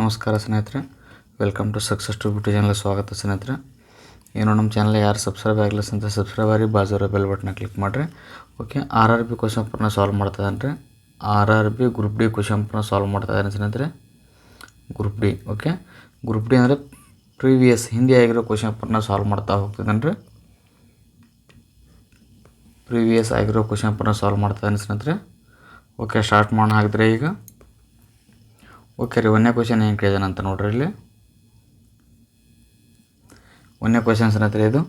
ನಮಸ್ಕಾರ ಸ್ನೇಹಿತರೆ. Welcome to success to beauty channel ಸ್ವಾಗತ ಸ್ನೇಹಿತರೆ. ಏನು ನಮ್ಮ ಚಾನಲ್ ಯಾರು ಸಬ್ಸ್ಕ್ರೈಬ್ ಆಗಿಲ್ಲ ಅಂತ ಸಬ್ಸ್ಕ್ರೈಬ್ ಆಗಿ ಬಾಜೂರ ಬೆಲ್ ಬಟನ್ನ ಕ್ಲಿಕ್ ಮಾಡಿರಿ. Okay R R B question ಪೇಪರ್ನ ಸಾಲ್ವ್ ಮಾಡ್ತಾಯಿದ್ದಾನೆ ರೀ. R R B group D question ಪೇಪರ್ನ ಸಾಲ್ವ್ ಮಾಡ್ತಾಯಿದ್ದಾನೆ ಸ್ನೇಹಿತರೆ. Group D okay group D ಅಂದರೆ ಪ್ರೀವಿಯಸ್ ಹಿಂದಿ ಆಗಿರೋ ಕ್ವಶನ್ ಪೇಪರ್ನ ಸಾಲ್ವ್ ಮಾಡ್ತಾ ಹೋಗ್ತಿದ್ದಾನೆ ರೀ. ಪ್ರೀವಿಯಸ್ ಆಗಿರೋ ಕ್ವಶನ್ ಪೇಪರ್ನ ಸಾಲ್ವ್ ಮಾಡ್ತಾಯಿದ್ದಾನೆ ಸ್ನೇಹಿತರೆ. ಓಕೆ ಸ್ಟಾರ್ಟ್ ಮಾಡೋಣ ಹಾಗಿದ್ರೆ ಈಗ. ಓಕೆ ರೀ, ಒಂದನೇ ಕ್ವಶನ್ ಏನು ಕೇಳಿದಾನೆ ಅಂತ ನೋಡ್ರಿ ಇಲ್ಲಿ. ಒಂದನೇ ಕ್ವಶನ್ಸ್ ಸ್ನೇಹಿತರೆ ಇದು?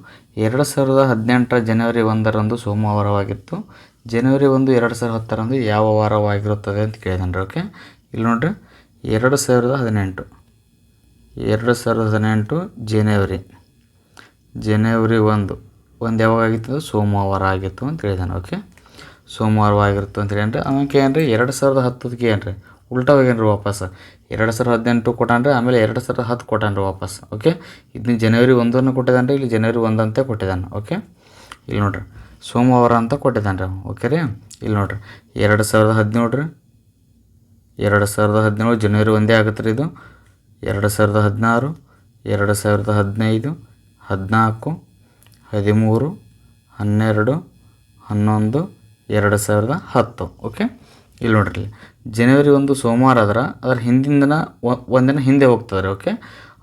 ಎರಡು ಸಾವಿರದ ಹದಿನೆಂಟರ ಜನವರಿ ಒಂದರಂದು ಸೋಮವಾರವಾಗಿತ್ತು. ಜನವರಿ ಒಂದು, ಎರಡು ಸಾವಿರದ ಹತ್ತರಂದು ಯಾವ ವಾರವಾಗಿರುತ್ತದೆ ಅಂತ ಕೇಳಿದಾನೆ ರೀ ಓಕೆ ಇಲ್ಲಿ ನೋಡ್ರಿ, ಎರಡು ಸಾವಿರದ ಹದಿನೆಂಟು. ಎರಡು ಸಾವಿರದ ಹದಿನೆಂಟು ಜನವರಿ. ಜನವರಿ ಒಂದು ಒಂದು ಯಾವಾಗಾಗಿತ್ತು? ಸೋಮವಾರ ಆಗಿತ್ತು ಅಂತ ಹೇಳಿದಾನೆ ಓಕೆ ಸೋಮವಾರವಾಗಿತ್ತು ಅಂತ ಹೇಳಿ ಆಮೇಲೆ ಏನು ರೀ ಎರಡು ಸಾವಿರದ ಹತ್ತದಕ್ಕೆ ಏನು ರೀ ಉಲ್ಟಾ ಹೋಗ್ಯಾನ್ರಿ ವಾಪಸ್. ಎರಡು ಸಾವಿರದ ಹದಿನೆಂಟು ಕೊಟ್ಟಾನ್ರಿ, ಆಮೇಲೆ ಎರಡು ಸಾವಿರದ ಹತ್ತು ಕೊಟ್ಟಾನ್ರಿ ವಾಪಸ್. ಓಕೆ? ಇದನ್ನ ಜನವರಿ ಒಂದನ್ನು ಕೊಟ್ಟಿದ್ದಾನೆ ರೀ ಇಲ್ಲಿ ಜನವರಿ ಒಂದಂತೆ ಕೊಟ್ಟಿದ್ದಾನೆ ಓಕೆ? ಇಲ್ಲಿ ನೋಡ್ರಿ. ಸೋಮವಾರ ಅಂತ ಕೊಟ್ಟಿದ್ದಾನೆ ರೀ ಓಕೆ ರೀ? ಇಲ್ಲಿ ನೋಡ್ರಿ. ಎರಡು ಸಾವಿರದ ಹದಿನೇಳು ರೀ. ಎರಡು ಸಾವಿರದ ಹದಿನೇಳು ಜನವರಿ ಒಂದೇ ಆಗುತ್ತೆ ರೀ ಇದು. ಎರಡು ಸಾವಿರದ ಹದಿನಾರು, ಎರಡು ಸಾವಿರದ ಹದಿನೈದು, ಹದಿನಾಲ್ಕು, ಹದಿಮೂರು, ಹನ್ನೆರಡು, ಹನ್ನೊಂದು, ಎರಡು ಸಾವಿರದ ಹತ್ತು. ಓಕೆ? ಇಲ್ಲಿ ನೋಡ್ರಿ. ಜನವರಿ ಒಂದು ಸೋಮವಾರ ಅದರ ಅದರ ಹಿಂದಿನ ದಿನ ಒಂದಿನ ಹಿಂದೆ ಹೋಗ್ತದೆ ರೀ ಓಕೆ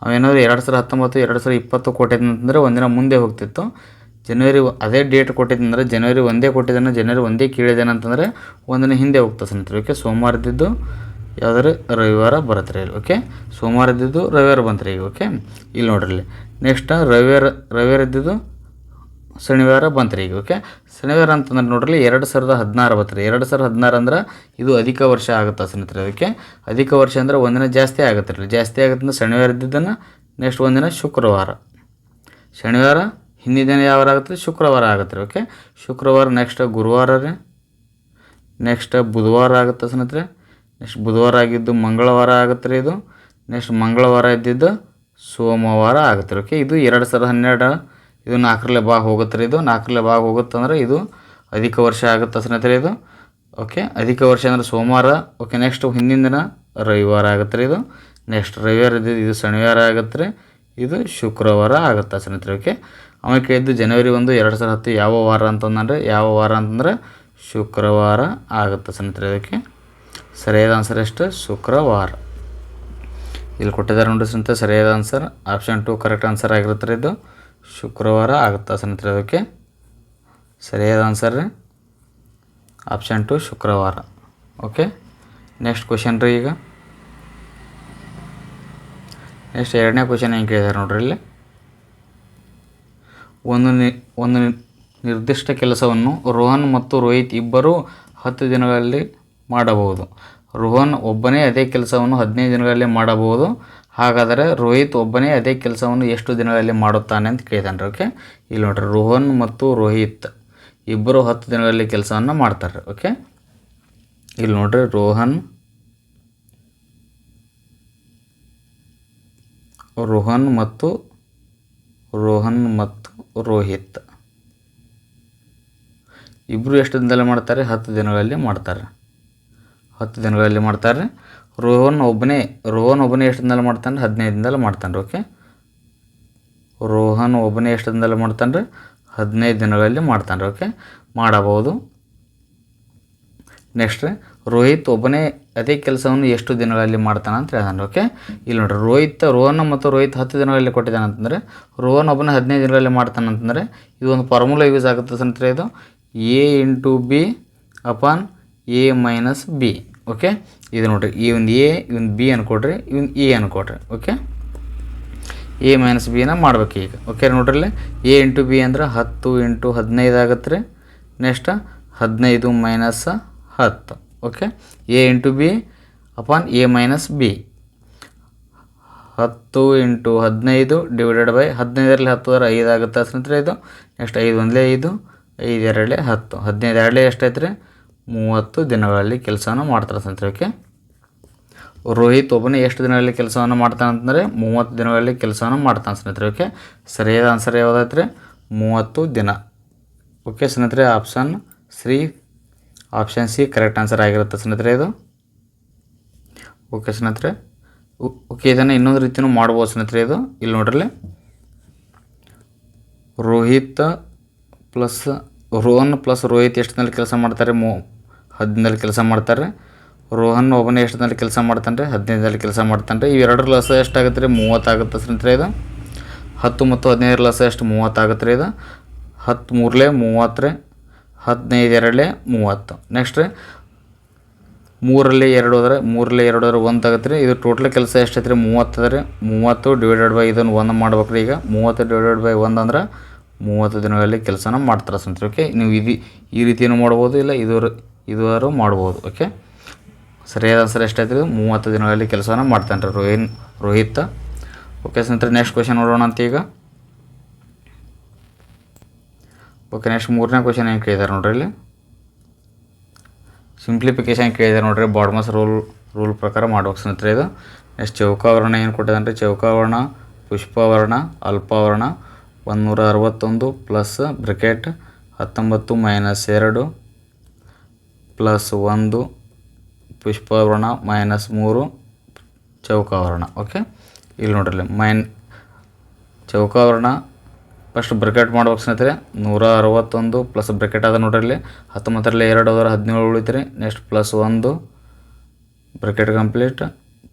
ಅವೇನಾದ್ರು ಎರಡು ಸಾವಿರ ಹತ್ತೊಂಬತ್ತು, ಎರಡು ಸಾವಿರ ಇಪ್ಪತ್ತು ಕೊಟ್ಟಿದ್ದಂತಂದ್ರೆ ಒಂದಿನ ಮುಂದೆ ಹೋಗ್ತಿತ್ತು. ಜನವರಿ ಅದೇ ಡೇಟ್ ಕೊಟ್ಟಿದ್ದಂದ್ರೆ ಜನವರಿ ಒಂದೇ ಕೊಟ್ಟಿದ್ದಾನೆ ಜನವರಿ ಒಂದೇ ಕೇಳಿದ್ದಾನೆ ಅಂತಂದರೆ ಒಂದಿನ ಹಿಂದೆ ಹೋಗ್ತದೆ ಸ್ನೇಹಿತರೆ ಓಕೆ ಸೋಮವಾರದಿದ್ದು ಯಾವ್ದಾದ್ರು ರವಿವಾರ ಬರುತ್ತೆ ರೀ ಓಕೆ ಸೋಮವಾರ ಇದ್ದಿದ್ದು ರವಿವಾರ ಬಂತು ರೀ ಈಗ ಓಕೆ ಇಲ್ಲಿ ನೋಡ್ರಿ ಇಲ್ಲಿ. ನೆಕ್ಸ್ಟ್ ರವಿವಾರ ರವಿವಾರ ಇದ್ದಿದ್ದು ಶನಿವಾರ ಬಂತು ರೀ ಈಗ ಓಕೆ ಶನಿವಾರ ಅಂತಂದ್ರೆ ನೋಡ್ರಿ, ಎರಡು ಸಾವಿರದ ಹದಿನಾರು ಬತ್ತು ಎರಡು ಸಾವಿರದ ಹದಿನಾರು ಅಂದ್ರೆ ಇದು ಅಧಿಕ ವರ್ಷ ಆಗುತ್ತೆ ಸ್ನೇಹಿತರೆ ಅದಕ್ಕೆ ಅಧಿಕ ವರ್ಷ ಅಂದ್ರೆ ಒಂದಿನ ಜಾಸ್ತಿ ಆಗುತ್ತೆ ರೀ. ಜಾಸ್ತಿ ಆಗುತ್ತೆ ಅಂದ್ರೆ ಶನಿವಾರ ಇದ್ದಿದ್ದನ್ನು ನೆಕ್ಸ್ಟ್ ಒಂದಿನ ಶುಕ್ರವಾರ. ಶನಿವಾರ, ಹಿಂದಿನ ದಿನ ಯಾವ ಆಗುತ್ತೆ? ಶುಕ್ರವಾರ ಆಗುತ್ತೆ ರೀ ಓಕೆ ಶುಕ್ರವಾರ ನೆಕ್ಸ್ಟ್ ಗುರುವಾರ ರೀ. ನೆಕ್ಸ್ಟ್ ಬುಧವಾರ ಆಗುತ್ತೆ ಸ್ನೇಹಿತರೆ. ನೆಕ್ಸ್ಟ್ ಬುಧವಾರ ಆಗಿದ್ದು ಮಂಗಳವಾರ ಆಗುತ್ತೆ ರೀ ಇದು. ನೆಕ್ಸ್ಟ್ ಮಂಗಳವಾರ ಇದ್ದಿದ್ದು ಸೋಮವಾರ ಆಗುತ್ತೆ ಓಕೆ ಇದು ಎರಡು ಸಾವಿರದ ಹನ್ನೆರಡು ಇದು ನಾಲ್ಕರಲ್ಲೇ ಭಾಗ ಹೋಗುತ್ತೆ ರೀ ಇದು? ನಾಲ್ಕರಲ್ಲೇ ಭಾಗ ಹೋಗುತ್ತಂದ್ರೆ ಇದು ಅಧಿಕ ವರ್ಷ ಆಗುತ್ತೆ ಸ್ನೇಹಿತರೆ ಇದು. ಓಕೆ ಅಧಿಕ ವರ್ಷ ಅಂದರೆ ಸೋಮವಾರ. ಓಕೆ ನೆಕ್ಸ್ಟ್ ಹಿಂದಿನ ದಿನ ರವಿವಾರ ಆಗುತ್ತೆ ರೀ ಇದು? ನೆಕ್ಸ್ಟ್ ರವಿವಾರ ಇದು ಇದು ಶನಿವಾರ ಆಗುತ್ತೆ ರೀ ಇದು ಶುಕ್ರವಾರ ಆಗುತ್ತೆ ಸ್ನೇಹಿತರೆ? ಓಕೆ ಆಮೇಲೆ ಕೇಳಿದ್ದು ಜನವರಿ ಒಂದು ಎರಡು ಸಾವಿರದ ಹತ್ತು ಯಾವ ವಾರ ಅಂತಂದ್ರೆ, ಯಾವ ವಾರ ಅಂತಂದ್ರೆ ಶುಕ್ರವಾರ ಆಗುತ್ತೆ ಸ್ನೇಹಿತರೆ? ಇದಕ್ಕೆ ಸರಿಯಾದ ಆನ್ಸರ್ ಎಷ್ಟು? ಶುಕ್ರವಾರ. ಇಲ್ಲಿ ಕೊಟ್ಟಿದ್ದಾರೆ ನೋಡಿ ಸ್ನೇಹಿತರೆ, ಸರಿಯಾದ answer option two correct answer ಆಗಿರುತ್ತೆ ಇದು. ಶುಕ್ರವಾರ ಆಗುತ್ತಾ ಸ್ನೇಹಿತರೆ ಅದಕ್ಕೆ? ಸರಿಯಾದ ಆನ್ಸರ್ ಆಪ್ಷನ್ ಟು ಶುಕ್ರವಾರ. ಓಕೆ ನೆಕ್ಸ್ಟ್ ಕ್ವಶನ್ ರೀ ಈಗ. ನೆಕ್ಸ್ಟ್ ಎರಡನೇ ಕ್ವಶನ್ ಹೆಂಗೆ ಕೇಳಿದ್ದಾರೆ ನೋಡ್ರಿ ಇಲ್ಲಿ. ಒಂದು ನಿ, ಒಂದು ನಿರ್ದಿಷ್ಟ ಕೆಲಸವನ್ನು ರೋಹನ್ ಮತ್ತು ರೋಹಿತ್ ಇಬ್ಬರೂ ಹತ್ತು ದಿನಗಳಲ್ಲಿ ಮಾಡಬಹುದು. ರೋಹನ್ ಒಬ್ಬನೇ ಅದೇ ಕೆಲಸವನ್ನು ಹದಿನೈದು ದಿನಗಳಲ್ಲಿ ಮಾಡಬಹುದು. ಹಾಗಾದರೆ ರೋಹಿತ್ ಒಬ್ಬನೇ ಅದೇ ಕೆಲಸವನ್ನು ಎಷ್ಟು ದಿನಗಳಲ್ಲಿ ಮಾಡುತ್ತಾನೆ ಅಂತ ಕೇಳಿದಾನೆ ಓಕೆ ಇಲ್ಲಿ ನೋಡ್ರಿ, ರೋಹನ್ ಮತ್ತು ರೋಹಿತ್ ಇಬ್ಬರು ಹತ್ತು ದಿನಗಳಲ್ಲಿ ಕೆಲಸವನ್ನು ಮಾಡ್ತಾರೆ ಓಕೆ ಇಲ್ಲಿ ನೋಡ್ರಿ, ರೋಹನ್ ರೋಹನ್ ಮತ್ತು ರೋಹನ್ ಮತ್ತು ರೋಹಿತ್ ಇಬ್ಬರು ಎಷ್ಟು ದಿನದಲ್ಲಿ ಮಾಡ್ತಾರೆ? ಹತ್ತು ದಿನಗಳಲ್ಲಿ ಮಾಡ್ತಾರೆ ಹತ್ತು ದಿನಗಳಲ್ಲಿ ಮಾಡ್ತಾರೆ ರೋಹನ್ ಒಬ್ಬನೇ ರೋಹನ್ ಒಬ್ಬನೇ ಎಷ್ಟು ದಿನದಲ್ಲಿ ಮಾಡ್ತಾನೆ ಹದಿನೈದು ದಿನದಲ್ಲಿ ಮಾಡ್ತಾನೆ ಓಕೆ? ರೋಹನ್ ಒಬ್ಬನೇ ಎಷ್ಟು ದಿನದಲ್ಲಿ ಮಾಡ್ತಾನೆ ರೀ ಹದಿನೈದು ದಿನಗಳಲ್ಲಿ ಮಾಡ್ತಾನೆ ಓಕೆ? ಮಾಡಬಹುದು. ನೆಕ್ಸ್ಟ್ ರೋಹಿತ್ ಒಬ್ಬನೇ ಅದೇ ಕೆಲಸವನ್ನು ಎಷ್ಟು ದಿನಗಳಲ್ಲಿ ಮಾಡ್ತಾನೆ ಅಂತ ಹೇಳ್ತಾನೆ ಓಕೆ? ಇಲ್ಲಿ ನೋಡ್ರಿ, ರೋಹಿತ್, ರೋಹನ್ ಮತ್ತು ರೋಹಿತ್ ಹತ್ತು ದಿನಗಳಲ್ಲಿ ಕೊಟ್ಟಿದ್ದಾನೆ ಅಂತಂದರೆ, ರೋಹನ್ ಒಬ್ಬನೇ ಹದಿನೈದು ದಿನಗಳಲ್ಲಿ ಮಾಡ್ತಾನೆ ಅಂತಂದರೆ ಇದು ಒಂದು ಫಾರ್ಮುಲಾ ಯೂಸ್ ಆಗುತ್ತೆ ಸ್ನೇಹಿತರೆ ಇದು A into B upon A minus B okay? ಇದು ನೋಡ್ರಿ, ಈ ಒಂದು ಎ ಇವನ್ ಬಿ ಅನ್ಕೊಡ್ರಿ ಇವನ್ ಎ ಅನ್ಕೊಡ್ರಿ ಓಕೆ ಎ ಮೈನಸ್ ಬಿನ ಮಾಡ್ಬೇಕು ಈಗ ಓಕೆ ನೋಡ್ರಿ ಎ ಇಂಟು ಬಿ ಅಂದ್ರೆ ಹತ್ತು ಇಂಟು ಹದಿನೈದು ಆಗತ್ತೆ ರೀ ನೆಕ್ಸ್ಟ್ ಹದಿನೈದು ಮೈನಸ್ ಹತ್ತು okay A into B upon A minus B. ಹತ್ತು ಇಂಟು ಹದಿನೈದು ಡಿವೈಡೆಡ್ ಬೈ ಹದಿನೈದರಲ್ಲಿ ಹತ್ತು ಅಂದ್ರೆ ಐದು ಆಗುತ್ತೆ ಸ್ನೇಹಿತರೆ ಇದು. ನೆಕ್ಸ್ಟ್ ಐದು ಒಂದಲೇ ಐದು ಐದು ಎರಡಲೇ ಹತ್ತು. ಹದಿನೈದು ಎರಡಲೇ ಎಷ್ಟೈತೆ ರೀ ಮೂವತ್ತು ದಿನಗಳಲ್ಲಿ ಕೆಲಸವನ್ನು ಮಾಡ್ತಾರೆ ಸ್ನೇಹಿತರೆ ಓಕೆ? ರೋಹಿತ್ ಒಬ್ಬನೇ ಎಷ್ಟು ದಿನಗಳಲ್ಲಿ ಕೆಲಸವನ್ನು ಮಾಡ್ತಾನೆ ಅಂತಂದರೆ ಮೂವತ್ತು ದಿನಗಳಲ್ಲಿ ಕೆಲಸವನ್ನು ಮಾಡ್ತಾನೆ ಸ್ನೇಹಿತರೆ, ಓಕೆ? ಸರಿಯಾದ ಆನ್ಸರ್ ಯಾವುದಾಯ್ತು ಮೂವತ್ತು ದಿನ. ಓಕೆ ಸ್ನೇಹಿತರೆ option three option C correct answer ಆಗಿರುತ್ತೆ ಸ್ನೇಹಿತರೆ ಇದು. ಓಕೆ ಸ್ನೇಹಿತರೆ ಓಕೆ ಇದನ್ನು ಇನ್ನೊಂದು ರೀತಿಯೂ ಮಾಡ್ಬೋದು ಸ್ನೇಹಿತರೆ ಇದು. ಇಲ್ಲಿ ನೋಡ್ರಲ್ಲಿ ರೋಹಿತ್ ಪ್ಲಸ್ ರೋಹನ್ ಪ್ಲಸ್ ರೋಹಿತ್ ಎಷ್ಟು ದಿನದಲ್ಲಿ ಕೆಲಸ ಮಾಡ್ತಾರೆ? ಮೂ ಹದಿನೈದಲ್ಲಿ ಕೆಲಸ ಮಾಡ್ತಾರೆ. ರೋಹನ್ ಒಬ್ಬನೇ ಎಷ್ಟದಲ್ಲಿ ಕೆಲಸ ಮಾಡ್ತಾನೆ ರೀ ಹದಿನೈದಲ್ಲಿ ಕೆಲಸ ಮಾಡ್ತಾನೆ. ರೀ ಇವೆರಡರ ಲಸ ಎಷ್ಟಾಗುತ್ತೆ ರೀ? ಮೂವತ್ತಾಗುತ್ತೆ ಸ್ನೇಹಿತರೆ ಇದು. ಹತ್ತು ಮತ್ತು ಹದಿನೈದರ ಲಸ ಎಷ್ಟು? ಮೂವತ್ತಾಗುತ್ತೆ ರೀ ಇದು. ಹತ್ತು ಮೂರಲೇ ಮೂವತ್ತು ರೀ. ಹದಿನೈದು ಎರಡಲೇ ಮೂವತ್ತು. ನೆಕ್ಸ್ಟ್ ರೀ. ಮೂರಲ್ಲಿ ಎರಡು ಹೋದ್ರೆ ಮೂರಲ್ಲಿ ಎರಡು ಹೋದ್ರೆ ಒಂದು ಆಗುತ್ತೆ ರೀ. ಇದು ಟೋಟಲ್ ಕೆಲಸ ಎಷ್ಟೈತೆ ರೀ? ಮೂವತ್ತು ರೀ. ಮೂವತ್ತು ಡಿವೈಡೆಡ್ ಬೈ ಇದನ್ನು ಒಂದು ಮಾಡ್ಬೇಕು ರೀ ಈಗ. ಮೂವತ್ತು ಡಿವೈಡೆಡ್ ಬೈ ಒಂದು ಅಂದ್ರೆ ಮೂವತ್ತು ದಿನಗಳಲ್ಲಿ ಕೆಲಸನ ಮಾಡ್ತಾರೆ ಸ್ನೇಹಿತರೆ ಓಕೆ ನೀವು ಇದು ಈ ರೀತಿಯೂ ಮಾಡ್ಬೋದು ಇಲ್ಲ ಇದು ಇದುವಾರು ಮಾಡ್ಬೋದು ಓಕೆ ಸರಿಯಾದ ಆನ್ಸರ್ ಎಷ್ಟಾಯ್ತು ಮೂವತ್ತು ದಿನಗಳಲ್ಲಿ ಕೆಲಸನ ಮಾಡ್ತಾನೆ ರೀ ರೋಹಿನ್, ರೋಹಿತ್. ಓಕೆ ಸ್ನೇಹಿತರೆ ನೆಕ್ಸ್ಟ್ ಕ್ವಶನ್ ನೋಡೋಣ ಅಂತ ಈಗ. ಓಕೆ ನೆಕ್ಸ್ಟ್ ಮೂರನೇ ಕ್ವಶನ್ ಏನು ಕೇಳಿದ್ದಾರೆ ನೋಡ್ರಿ ಇಲ್ಲಿ? ಸಿಂಪ್ಲಿಫಿಕೇಶನ್ ಕೇಳಿದ್ದಾರೆ ನೋಡ್ರಿ ಬಾಡ್ಮಸ್ ರೂಲ್ ರೂಲ್ ಪ್ರಕಾರ ಮಾಡ್ಬೇಕು ಸ್ನೇಹಿತರೆ ಇದು. ನೆಕ್ಸ್ಟ್ ಚೌಕಾವರಣ ಏನು ಕೊಟ್ಟಿದ್ದಾನೆ ರೀ? ಚೌಕಾವರಣ ಪುಷ್ಪವರ್ಣ ಒಂದು ನೂರ ಅರವತ್ತೊಂದು ಪ್ಲಸ್ ಬ್ರಿಕೆಟ್ ಹತ್ತೊಂಬತ್ತು ಮೈನಸ್ ಎರಡು ಪ್ಲಸ್ ಒಂದು ಪುಷ್ಪವರ್ಣ ಮೈನಸ್ ಮೂರು ಚೌಕಾವರ್ಣ, ಓಕೆ? ಇಲ್ಲಿ ನೋಡ್ರಿ ಮೈನ್ ಚೌಕಾವರ್ಣ, ಫಸ್ಟ್ ಬ್ರಿಕೆಟ್ ಮಾಡ್ಬೇಕು ಸ್ನೇಹಿತರೆ. ನೂರ ಅರವತ್ತೊಂದು ಪ್ಲಸ್ ಬ್ರಿಕೆಟ್ ಅದ ನೋಡ್ರಿ ಇಲ್ಲಿ ಹತ್ತೊಂಬತ್ತರಲ್ಲಿ ಎರಡು ಹೋದ್ರೆ ಹದಿನೇಳು ಉಳಿತ್ರಿ. ನೆಕ್ಸ್ಟ್ ಪ್ಲಸ್ ಒಂದು ಬ್ರಿಕೆಟ್ ಕಂಪ್ಲೀಟ್.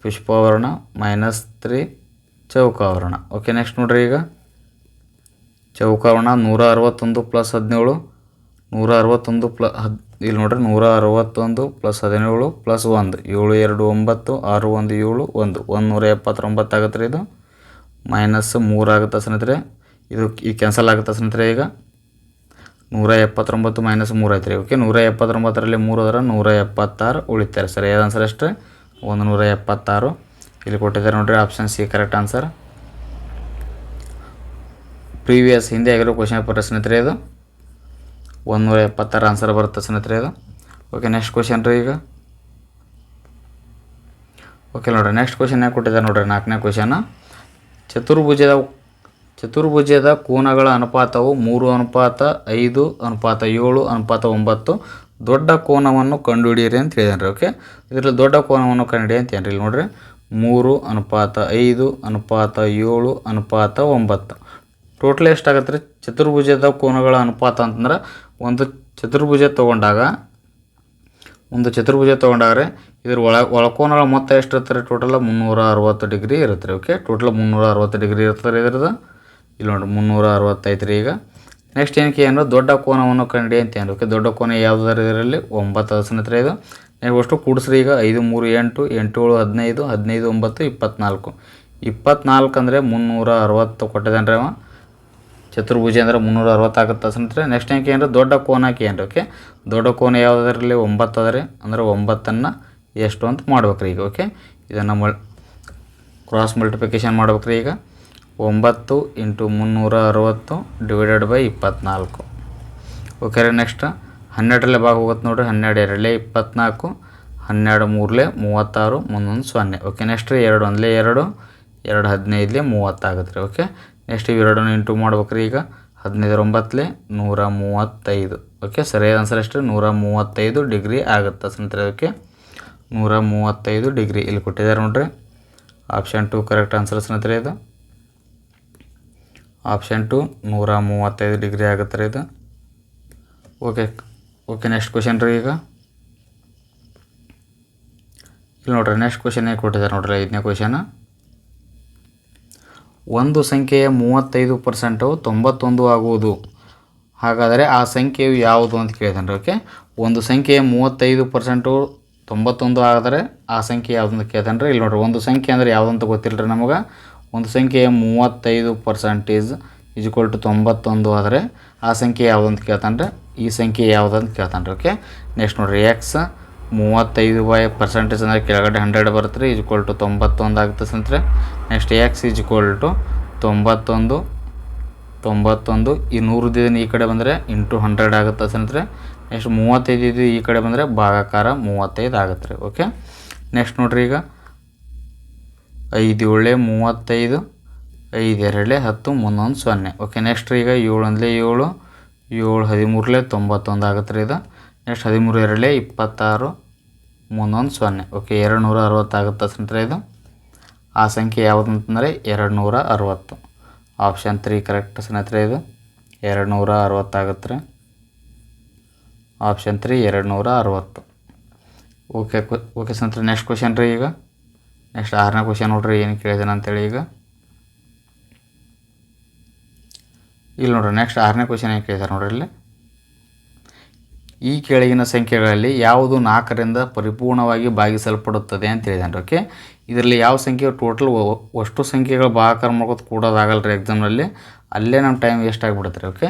ಪುಷ್ಪವರ್ಣ ಮೈನಸ್ ತ್ರೀ ಚೌಕಾವರ್ಣ, ಓಕೆ? ನೆಕ್ಸ್ಟ್ ನೋಡ್ರಿ ಈಗ. ಚೌಕಾವರ್ಣ ನೂರ ಅರವತ್ತೊಂದು ಪ್ಲಸ್ ಹದಿನೇಳು, ನೂರ ಅರವತ್ತೊಂದು ಪ್ಲ ಹದ್ ಇಲ್ಲಿ ನೋಡ್ರಿ ನೂರ ಅರವತ್ತೊಂದು ಪ್ಲಸ್ ಹದಿನೇಳು ಪ್ಲಸ್ ಒಂದು, ಏಳು, ಎರಡು, ಒಂಬತ್ತು, ಆರು, ಒಂದು, ಏಳು, ಒಂದು. ಒಂದು ನೂರ ಎಪ್ಪತ್ತೊಂಬತ್ತು ಆಗುತ್ತೆ ರೀ ಇದು. ಮೈನಸ್ ಮೂರು ಆಗುತ್ತೆ ಸ್ನೇಹಿತರೆ. ಇದು ಈ ಕ್ಯಾನ್ಸಲ್ ಆಗುತ್ತೆ ಸ್ನೇಹಿತರೆ ಈಗ. ನೂರ ಎಪ್ಪತ್ತೊಂಬತ್ತು ಮೈನಸ್ ಮೂರು ಐತ್ರಿ. ಓಕೆ ನೂರ ಎಪ್ಪತ್ತೊಂಬತ್ತರಲ್ಲಿ ಮೂರು ಅದರ ನೂರ ಎಪ್ಪತ್ತಾರು ಉಳಿತಾರೆ ಸರಿ. ಯಾವ್ದು ಆನ್ಸರ್ ಎಷ್ಟು ಒಂದು ನೂರ ಎಪ್ಪತ್ತಾರು. ಇಲ್ಲಿ ಕೊಟ್ಟಿದ್ದಾರೆ ನೋಡಿರಿ option C correct answer previous ಹಿಂದೆ ಆಗಿರೋ ಕ್ವಶನ್ ಪೇಪರ್ ಸ್ನೇಹಿತರೆ ಇದು. ಒಂದುನೂರ ಎಪ್ಪತ್ತಾರು ಆನ್ಸರ್ ಬರುತ್ತೆ ಸ್ನೇಹಿತರೆ ಇದು. ಓಕೆ ನೆಕ್ಸ್ಟ್ ಕ್ವಶನ್ ರೀ ಈಗ. ಓಕೆ ನೋಡ್ರಿ ನೆಕ್ಸ್ಟ್ ಕ್ವಶನ್ ಯಾಕೆ ಕೊಟ್ಟಿದ್ದಾರೆ ನೋಡ್ರಿ, ನಾಲ್ಕನೇ ಕ್ವಶನ್ ಚತುರ್ಭುಜದ ಚತುರ್ಭುಜದ ಕೋನಗಳ ಅನುಪಾತವು ಮೂರು ಅನುಪಾತ, ಐದು ಅನುಪಾತ, ಏಳು ಅನುಪಾತ, ಒಂಬತ್ತು. ದೊಡ್ಡ ಕೋನವನ್ನು ಕಂಡುಹಿಡಿಯಿರಿ ಅಂತ ಹೇಳಿದಾರೆ ಓಕೆ ಇದರಲ್ಲಿ ದೊಡ್ಡ ಕೋನವನ್ನು ಕಂಡುಹಿಡಿ ಅಂತ ಏನ್ರಿ ಇಲ್ಲಿ ನೋಡ್ರಿ? ಮೂರು ಅನುಪಾತ, ಐದು ಅನುಪಾತ, ಏಳು ಅನುಪಾತ, ಒಂಬತ್ತು. ಟೋಟಲ್ ಎಷ್ಟಾಗತ್ತೆ ರೀ? ಚತುರ್ಭುಜದ ಕೋನಗಳ ಅನುಪಾತ ಅಂತಂದ್ರೆ ಒಂದು ಚತುರ್ಭುಜ ತೊಗೊಂಡಾಗ, ಒಂದು ಚತುರ್ಭುಜ ತೊಗೊಂಡಾಗ್ರೆ ಇದ್ರ ಒಳ, ಒಳಕೋನಗಳ ಮೊತ್ತ ಎಷ್ಟು ಇರುತ್ತೆ ರೀ ಟೋಟಲ್ ಮುನ್ನೂರ ಅರವತ್ತು ಡಿಗ್ರಿ ಇರುತ್ತೆ ಓಕೆ ಟೋಟಲ್ ಮುನ್ನೂರ ಅರವತ್ತು ಡಿಗ್ರಿ ಇರ್ತಾರೆ ಇದ್ರದ್ದು. ಇಲ್ಲಿ ನೋಡಿರಿ ಮುನ್ನೂರ ಅರವತ್ತೈದು ರೀ ಈಗ. ನೆಕ್ಸ್ಟ್ ಏನಕ್ಕೆ ಏನು ದೊಡ್ಡ ಕೋನವನ್ನು ಕಂಡಿ ಅಂತ ಏನು ಓಕೆ ದೊಡ್ಡ ಕೋನ ಯಾವುದಾದ್ರು ಇದರಲ್ಲಿ? ಒಂಬತ್ತು ಸ್ನೇಹಿತರೆ ಇದು. ನೀವು ಅಷ್ಟು ಕೂಡಿಸ್ರಿ ಈಗ. ಐದು, ಮೂರು, ಎಂಟು ಎಂಟು ಏಳು ಹದಿನೈದು ಹದಿನೈದು, ಒಂಬತ್ತು, ಇಪ್ಪತ್ನಾಲ್ಕು. ಇಪ್ಪತ್ನಾಲ್ಕು ಅಂದರೆ ಮುನ್ನೂರ ಅರವತ್ತು ಕೊಟ್ಟಿದ್ದಾನೆ ರೀ ಅವ. ಚತುರ್ಭುಜ ಅಂದರೆ ಮುನ್ನೂರ ಅರವತ್ತು ಆಗುತ್ತೆ ಸ್ನೇಹಿತರೆ ನೆಕ್ಸ್ಟ್ ಏನಕ್ಕೆ ಅಂದರೆ ದೊಡ್ಡ ಕೋನ ಹಾಕಿ ಏನು ಓಕೆ? ದೊಡ್ಡ ಕೋನ ಯಾವುದರಲ್ಲಿ ಒಂಬತ್ತು ಅದ ಅಂದರೆ ಒಂಬತ್ತನ್ನು ಎಷ್ಟು ಅಂತ ಮಾಡ್ಬೇಕು ರೀ ಈಗ, ಓಕೆ? ಇದನ್ನು ಮಲ್ ಕ್ರಾಸ್ ಮಲ್ಟಿಪ್ಲಿಕೇಶನ್ ಮಾಡ್ಬೇಕು ರೀ ಈಗ. ಒಂಬತ್ತು ಇಂಟು ಮುನ್ನೂರ ಅರವತ್ತು ಡಿವೈಡೆಡ್ ಬೈ ಇಪ್ಪತ್ನಾಲ್ಕು. ಓಕೆ ರೀ ನೆಕ್ಸ್ಟ್ ಹನ್ನೆರಡರಲ್ಲೇ ಭಾಗ ಹೋಗುತ್ತೆ ನೋಡಿರಿ. ಹನ್ನೆರಡು ಎರಡಲೇ ಇಪ್ಪತ್ನಾಲ್ಕು, ಹನ್ನೆರಡು ಮೂರಲೇ ಮೂವತ್ತಾರು ಮುಂದೊಂದು ಸೊನ್ನೆ. ಓಕೆ ನೆಕ್ಸ್ಟ್ ರೀ ಎರಡು ಒಂದಲೇ ಎರಡು ಎರಡು ಹದಿನೈದಲೇ ಮೂವತ್ತಾಗುತ್ತೆ ರೀ, ಓಕೆ? ನೆಕ್ಸ್ಟ್ ಇವೆರಡನ್ನು ಇಂಟು ಮಾಡ್ಬೇಕ್ರಿ ಈಗ. ಹದಿನೈದರ ಒಂಬತ್ತಲೆ ನೂರ ಮೂವತ್ತೈದು ಓಕೆ ಸರಿಯಾದ ಆನ್ಸರ್ ಎಷ್ಟು ನೂರ ಮೂವತ್ತೈದು ಡಿಗ್ರಿ ಆಗುತ್ತೆ ಸ್ನೇಹಿತರೆ ಓಕೆ ನೂರ ಮೂವತ್ತೈದು ಡಿಗ್ರಿ ಇಲ್ಲಿ ಕೊಟ್ಟಿದ್ದಾರೆ ನೋಡ್ರಿ. ಆಪ್ಷನ್ ಟು ಕರೆಕ್ಟ್ ಆನ್ಸರ್ ಸ್ನೇಹಿತರೆ ಇದು. ಆಪ್ಷನ್ ಟು ನೂರ ಮೂವತ್ತೈದು ಡಿಗ್ರಿ ಆಗುತ್ತೆ ರೀ ಇದು. ಓಕೆ ಓಕೆ ನೆಕ್ಸ್ಟ್ ಕ್ವಶನ್ ರೀ ಈಗ. ಇಲ್ಲಿ ನೋಡ್ರಿ ನೆಕ್ಸ್ಟ್ ಕ್ವಶನ್ ಕೊಟ್ಟಿದ್ದಾರೆ ನೋಡ್ರಿ, ಐದನೇ ಕ್ವಶನ್ ಒಂದು ಸಂಖ್ಯೆಯ ಮೂವತ್ತೈದು ಪರ್ಸೆಂಟು ತೊಂಬತ್ತೊಂದು ಆಗುವುದು. ಹಾಗಾದರೆ ಆ ಸಂಖ್ಯೆಯು ಯಾವುದು ಅಂತ ಕೇಳಿದಾನೆ ಓಕೆ? ಒಂದು ಸಂಖ್ಯೆಯ ಮೂವತ್ತೈದು ಪರ್ಸೆಂಟು ತೊಂಬತ್ತೊಂದು ಆದರೆ ಆ ಸಂಖ್ಯೆ ಯಾವುದು ಅಂತ ಕೇಳ್ತಾನೆ ರೀ ಇಲ್ಲಿ ನೋಡ್ರಿ, ಒಂದು ಸಂಖ್ಯೆ ಅಂದರೆ ಯಾವುದು ಅಂತ ಗೊತ್ತಿಲ್ಲ ರೀ ನಮಗೆ. ಒಂದು ಸಂಖ್ಯೆಯ ಮೂವತ್ತೈದು ಪರ್ಸೆಂಟೇಜ್ ಈಜ್ವಲ್ ಟು ತೊಂಬತ್ತೊಂದು ಆದರೆ ಆ ಸಂಖ್ಯೆ ಯಾವುದು ಅಂತ ಕೇಳ್ತಾನೆ ರೀ ಈ ಸಂಖ್ಯೆ ಯಾವುದು ಅಂತ ಕೇಳ್ತಾನೆ ರೀ ಓಕೆ? ನೆಕ್ಸ್ಟ್ ನೋಡ್ರಿ ಎಕ್ಸ್ ಮೂವತ್ತೈದು ಬೈ ಪರ್ಸೆಂಟೇಜ್ ಅಂದರೆ ಕೆಳಗಡೆ ಹಂಡ್ರೆಡ್ ಬರುತ್ತೆ ರೀ ಈಜ್ವಲ್ ಟು ತೊಂಬತ್ತೊಂದು ಆಗುತ್ತೆ ಸ್ನೇಹಿತರೆ. ನೆಕ್ಸ್ಟ್ ಎಕ್ಸ್ ಈಜ್ವಲ್ ಟು ತೊಂಬತ್ತೊಂದು ತೊಂಬತ್ತೊಂದು ಈ ದಿನ ಈ ಕಡೆ ಬಂದರೆ ಇಂಟು ಹಂಡ್ರೆಡ್ ಆಗುತ್ತೆ ಸ್ನೇಹಿತರೆ. ನೆಕ್ಸ್ಟ್ ಮೂವತ್ತೈದು ಇದು ಈ ಕಡೆ ಬಂದರೆ ಭಾಗಾಕಾರ ಮೂವತ್ತೈದು ಆಗುತ್ತೆ ರೀ ಓಕೆ ನೆಕ್ಸ್ಟ್ ನೋಡ್ರಿ ಈಗ. ಐದು ಏಳೆ ಮೂವತ್ತೈದು, ಐದು ಎರಡಲೆ ಹತ್ತು ಮುನ್ನೊಂದು ಸೊನ್ನೆ ಓಕೆ ನೆಕ್ಸ್ಟ್ ಈಗ ಏಳು ಒಂದಲೇ ಏಳು ಏಳು ಹದಿಮೂರಲೆ ತೊಂಬತ್ತೊಂದು ಆಗುತ್ತೆ ರೀ ಇದು. ನೆಕ್ಸ್ಟ್ ಹದಿಮೂರು ಎರಡೇ ಇಪ್ಪತ್ತಾರು ಮುನ್ನೊಂದು ಸೊನ್ನೆ. ಓಕೆ ಎರಡು ನೂರ ಅರವತ್ತಾಗುತ್ತೆ ಸ್ನೇಹಿತರೆ ಇದು? ಆ ಸಂಖ್ಯೆ ಯಾವುದು ಅಂತಂದರೆ ಎರಡು ನೂರ ಅರವತ್ತು. ಆಪ್ಷನ್ ತ್ರೀ ಕರೆಕ್ಟ್ ಸ್ನೇಹಿತರೆ ಇದು. ಎರಡು ನೂರ ಅರವತ್ತಾಗುತ್ತೆ ಆಪ್ಷನ್ ತ್ರೀ ಎರಡು ನೂರ ಅರವತ್ತು ಓಕೆ ಓಕೆ ಸ್ನೇಹಿತರೆ ನೆಕ್ಸ್ಟ್ ಕ್ವಶನ್ ರೀ ಈಗ. ನೆಕ್ಸ್ಟ್ ಆರನೇ ಕ್ವಶನ್ ನೋಡ್ರಿ, ಏನು ಕೇಳಿದಾನೆ ಅಂತೇಳಿ ಈಗ. ಇಲ್ಲಿ ನೋಡ್ರಿ ನೆಕ್ಸ್ಟ್ ಆರನೇ ಕ್ವಶನ್ ಏನು ಕೇಳಿದಾರೆ ನೋಡ್ರಿ ಇಲ್ಲಿ? ಈ ಕೆಳಗಿನ ಸಂಖ್ಯೆಗಳಲ್ಲಿ ಯಾವುದು ನಾಲ್ಕರಿಂದ ಪರಿಪೂರ್ಣವಾಗಿ ಭಾಗಿಸಲ್ಪಡುತ್ತದೆ ಅಂತ ಹೇಳಿದಾನೆ. ಓಕೆ ಇದರಲ್ಲಿ ಯಾವ ಸಂಖ್ಯೆ ಟೋಟಲ್ ಅಷ್ಟು ಸಂಖ್ಯೆಗಳು ಭಾಗಾಕಾರ ಮಾಡ್ಕೋತ ಕೂಡೋದಾಗಲ್ಲ ರೀ ಎಕ್ಸಾಮ್ನಲ್ಲಿ ಅಲ್ಲೇ ನಮ್ಮ ಟೈಮ್ ವೇಸ್ಟ್ ಆಗಿಬಿಡುತ್ತೆ ರೀ ಓಕೆ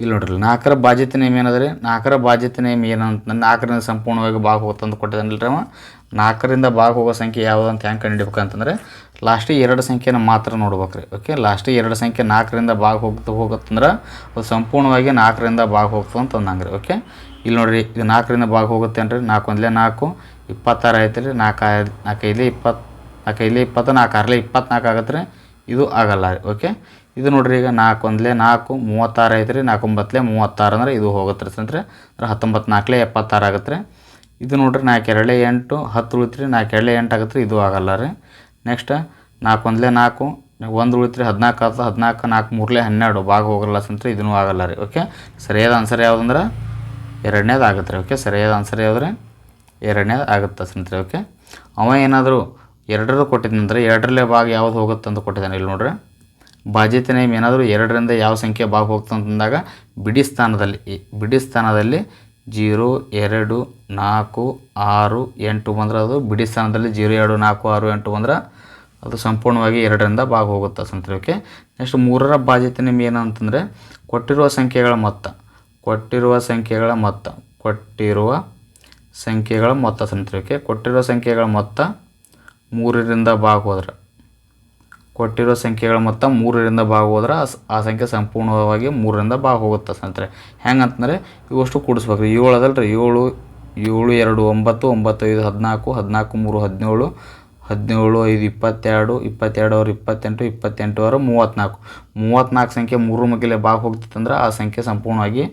ಇಲ್ಲಿ ನೋಡ್ರಿ, ನಾಲ್ಕರ ಬಾಧ್ಯತೆ ನೇಮ್ ಏನದ ನಾಲ್ಕರ ಬಾಧ್ಯತೆ ನೇಮ್ ಏನಂತ ನಾಲ್ಕರಿಂದ ಸಂಪೂರ್ಣವಾಗಿ ಭಾಗ ಹೋಗುತ್ತಂತ ರೀ ಅವ. ನಾಲ್ಕರಿಂದ ಭಾಗ ಹೋಗೋ ಸಂಖ್ಯೆ ಯಾವುದು ಅಂತ ಹೆಂಗೆ ಕಂಡುಹಿಡಿಬೇಕಂತಂದ್ರೆ ಲಾಸ್ಟಿಗೆ ಎರಡು ಸಂಖ್ಯೆನ ಮಾತ್ರ ನೋಡ್ಬೇಕು ರೀ ಓಕೆ ಲಾಸ್ಟಿಗೆ ಎರಡು ಸಂಖ್ಯೆ ನಾಲ್ಕರಿಂದ ಭಾಗ ಹೋಗ್ತಾ ಹೋಗುತ್ತಂದ್ರೆ ಅದು ಸಂಪೂರ್ಣವಾಗಿ ನಾಲ್ಕರಿಂದ ಭಾಗ ಹೋಗ್ತದೆ ಅಂತ ಅಂದಂಗೆ ರೀ ಓಕೆ ಇಲ್ಲಿ ನೋಡ್ರಿ ಇದು ನಾಲ್ಕರಿಂದ ಭಾಗ ಹೋಗುತ್ತೆ ಅನ್ರಿ ನಾಲ್ಕು ಒಂದಲೇ ನಾಲ್ಕು, ಇಪ್ಪತ್ತಾರು ಆಯ್ತು ರೀ ನಾಲ್ಕು ನಾಲ್ಕು ಐದಲೇ ಇಪ್ಪತ್ತು, ನಾಲ್ಕು ಐದಲೇ ಇಪ್ಪತ್ತು, ನಾಲ್ಕು ಆರಲೆ ಇಪ್ಪತ್ನಾಲ್ಕು ಆಗತ್ತೆ ರೀ ಇದು ಆಗಲ್ಲ ರೀ ಓಕೆ? ಇದು ನೋಡ್ರಿ, ಈಗ ನಾಲ್ಕು ಒಂದಲೇ ನಾಲ್ಕು, ಮೂವತ್ತಾರು ಐತೆ ರೀ ನಾಲ್ಕು ಒಂಬತ್ತಲೆ ಮೂವತ್ತಾರು ಅಂದ್ರೆ ಇದು ಹೋಗುತ್ತೆ ರೀ ಅಂದ್ರೆ ಹತ್ತೊಂಬತ್ತು ನಾಲ್ಕಲೇ ಎಪ್ಪತ್ತಾರು ಆಗತ್ತೆ ರೀ ಇದು ನೋಡ್ರಿ, ನಾಲ್ಕು ಎರಡೇ ಎಂಟು, ಹತ್ತು ಉಳಿತ್ರಿ, ನಾಲ್ಕು ಎರಡೇ ಎಂಟು ಆಗತ್ತೆ ರೀ ಇದು ಆಗಲ್ಲ ರೀ. ನೆಕ್ಸ್ಟ್, ನಾಲ್ಕು ಒಂದಲೇ ನಾಲ್ಕು, ಒಂದು ಉಳಿತ್ರಿ, ಹದಿನಾಲ್ಕು ಆಯ್ತು ಹದಿನಾಲ್ಕು, ನಾಲ್ಕು ಮೂರಲೆ ಹನ್ನೆರಡು ಭಾಗ ಹೋಗಲ್ಲ ಸಂತ್ರೆ. ಇದೂ ಆಗಲ್ಲ ರೀ, ಓಕೆ? ಸರಿಯಾದ ಆನ್ಸರ್ ಯಾವುದಂದ್ರೆ ಎರಡನೇದು ಆಗುತ್ತೆ ರೀ ಓಕೆ ಸರಿಯಾದ ಆನ್ಸರ್ ಯಾವುದ್ರೆ? ಎರಡನೇದು ಆಗುತ್ತೆ ಸ್ನೇಹಿತರೆ ಓಕೆ ಅವ ಏನಾದರೂ ಎರಡರೂ ಕೊಟ್ಟಿದ್ದಂದ್ರೆ ಎರಡರಲ್ಲೇ ಭಾಗ ಯಾವ್ದು ಹೋಗುತ್ತೆ ಅಂತ ಕೊಟ್ಟಿದ್ದಾನೆ, ಇಲ್ಲಿ ನೋಡ್ರಿ. ಬಾಧ್ಯತೆ ನೇಮ್ ಏನಾದರೂ ಎರಡರಿಂದ ಯಾವ ಸಂಖ್ಯೆ ಭಾಗ ಹೋಗ್ತದೆ ಅಂತಂದಾಗ ಬಿಡಿ ಸ್ಥಾನದಲ್ಲಿ ಬಿಡಿ ಸ್ಥಾನದಲ್ಲಿ ಜೀರೋ, ಎರಡು, ನಾಲ್ಕು, ಆರು, ಎಂಟು ಬಂದ್ರೆ ಅದು ಬಿಡಿ ಸ್ಥಾನದಲ್ಲಿ ಜೀರೋ, ಎರಡು, ನಾಲ್ಕು, ಆರು, ಎಂಟು ಬಂದ್ರೆ ಅದು ಸಂಪೂರ್ಣವಾಗಿ ಎರಡರಿಂದ ಭಾಗ ಹೋಗುತ್ತೆ ಸ್ನೇಹಿತರೆ ಓಕೆ ನೆಕ್ಸ್ಟ್ ಮೂರರ ಬಾಧ್ಯತೆ ನೇಮ್ ಏನಂತಂದರೆ ಕೊಟ್ಟಿರುವ ಸಂಖ್ಯೆಗಳ ಮೊತ್ತ. ಕೊಟ್ಟಿರುವ ಸಂಖ್ಯೆಗಳ ಮೊತ್ತ. ಕೊಟ್ಟಿರುವ ಸಂಖ್ಯೆಗಳ ಮೊತ್ತ ಓಕೆ. ಕೊಟ್ಟಿರುವ ಸಂಖ್ಯೆಗಳ ಮೊತ್ತ ಮೂರರಿಂದ ಭಾಗ ಹೋದ್ರೆ ಕೊಟ್ಟಿರೋ ಸಂಖ್ಯೆಗಳ ಮೊತ್ತ ಮೂರರಿಂದ ಭಾಗ ಹೋದ್ರೆ ಆ ಸಂಖ್ಯೆ ಸಂಪೂರ್ಣವಾಗಿ ಮೂರರಿಂದ ಭಾಗ ಹೋಗುತ್ತೆ ಸ್ನೇಹಿತರೆ ಹೆಂಗಂತಂದರೆ ಇವಷ್ಟು ಕೂಡಿಸ್ಬೇಕು. ಏಳು ಅದಲ್ಲ ರೀ ಏಳು ಏಳು, ಎರಡು, ಒಂಬತ್ತು ಒಂಬತ್ತು ಐದು ಹದಿನಾಲ್ಕು ಹದಿನಾಲ್ಕು, ಮೂರು, ಹದಿನೇಳು ಹದಿನೇಳು, ಐದು, ಇಪ್ಪತ್ತೆರಡು ಇಪ್ಪತ್ತೆರಡು ಅವ್ರು ಇಪ್ಪತ್ತೆಂಟು ಇಪ್ಪತ್ತೆಂಟು ಅವರು ಮೂವತ್ತ್ನಾಲ್ಕು. ಮೂವತ್ತ್ನಾಲ್ಕು ಸಂಖ್ಯೆ ಮೂರು ಮಗ್ಗಲೆ ಭಾಗ ಹೋಗ್ತಿತ್ತಂದ್ರೆ ಆ ಸಂಖ್ಯೆ ಸಂಪೂರ್ಣವಾಗಿ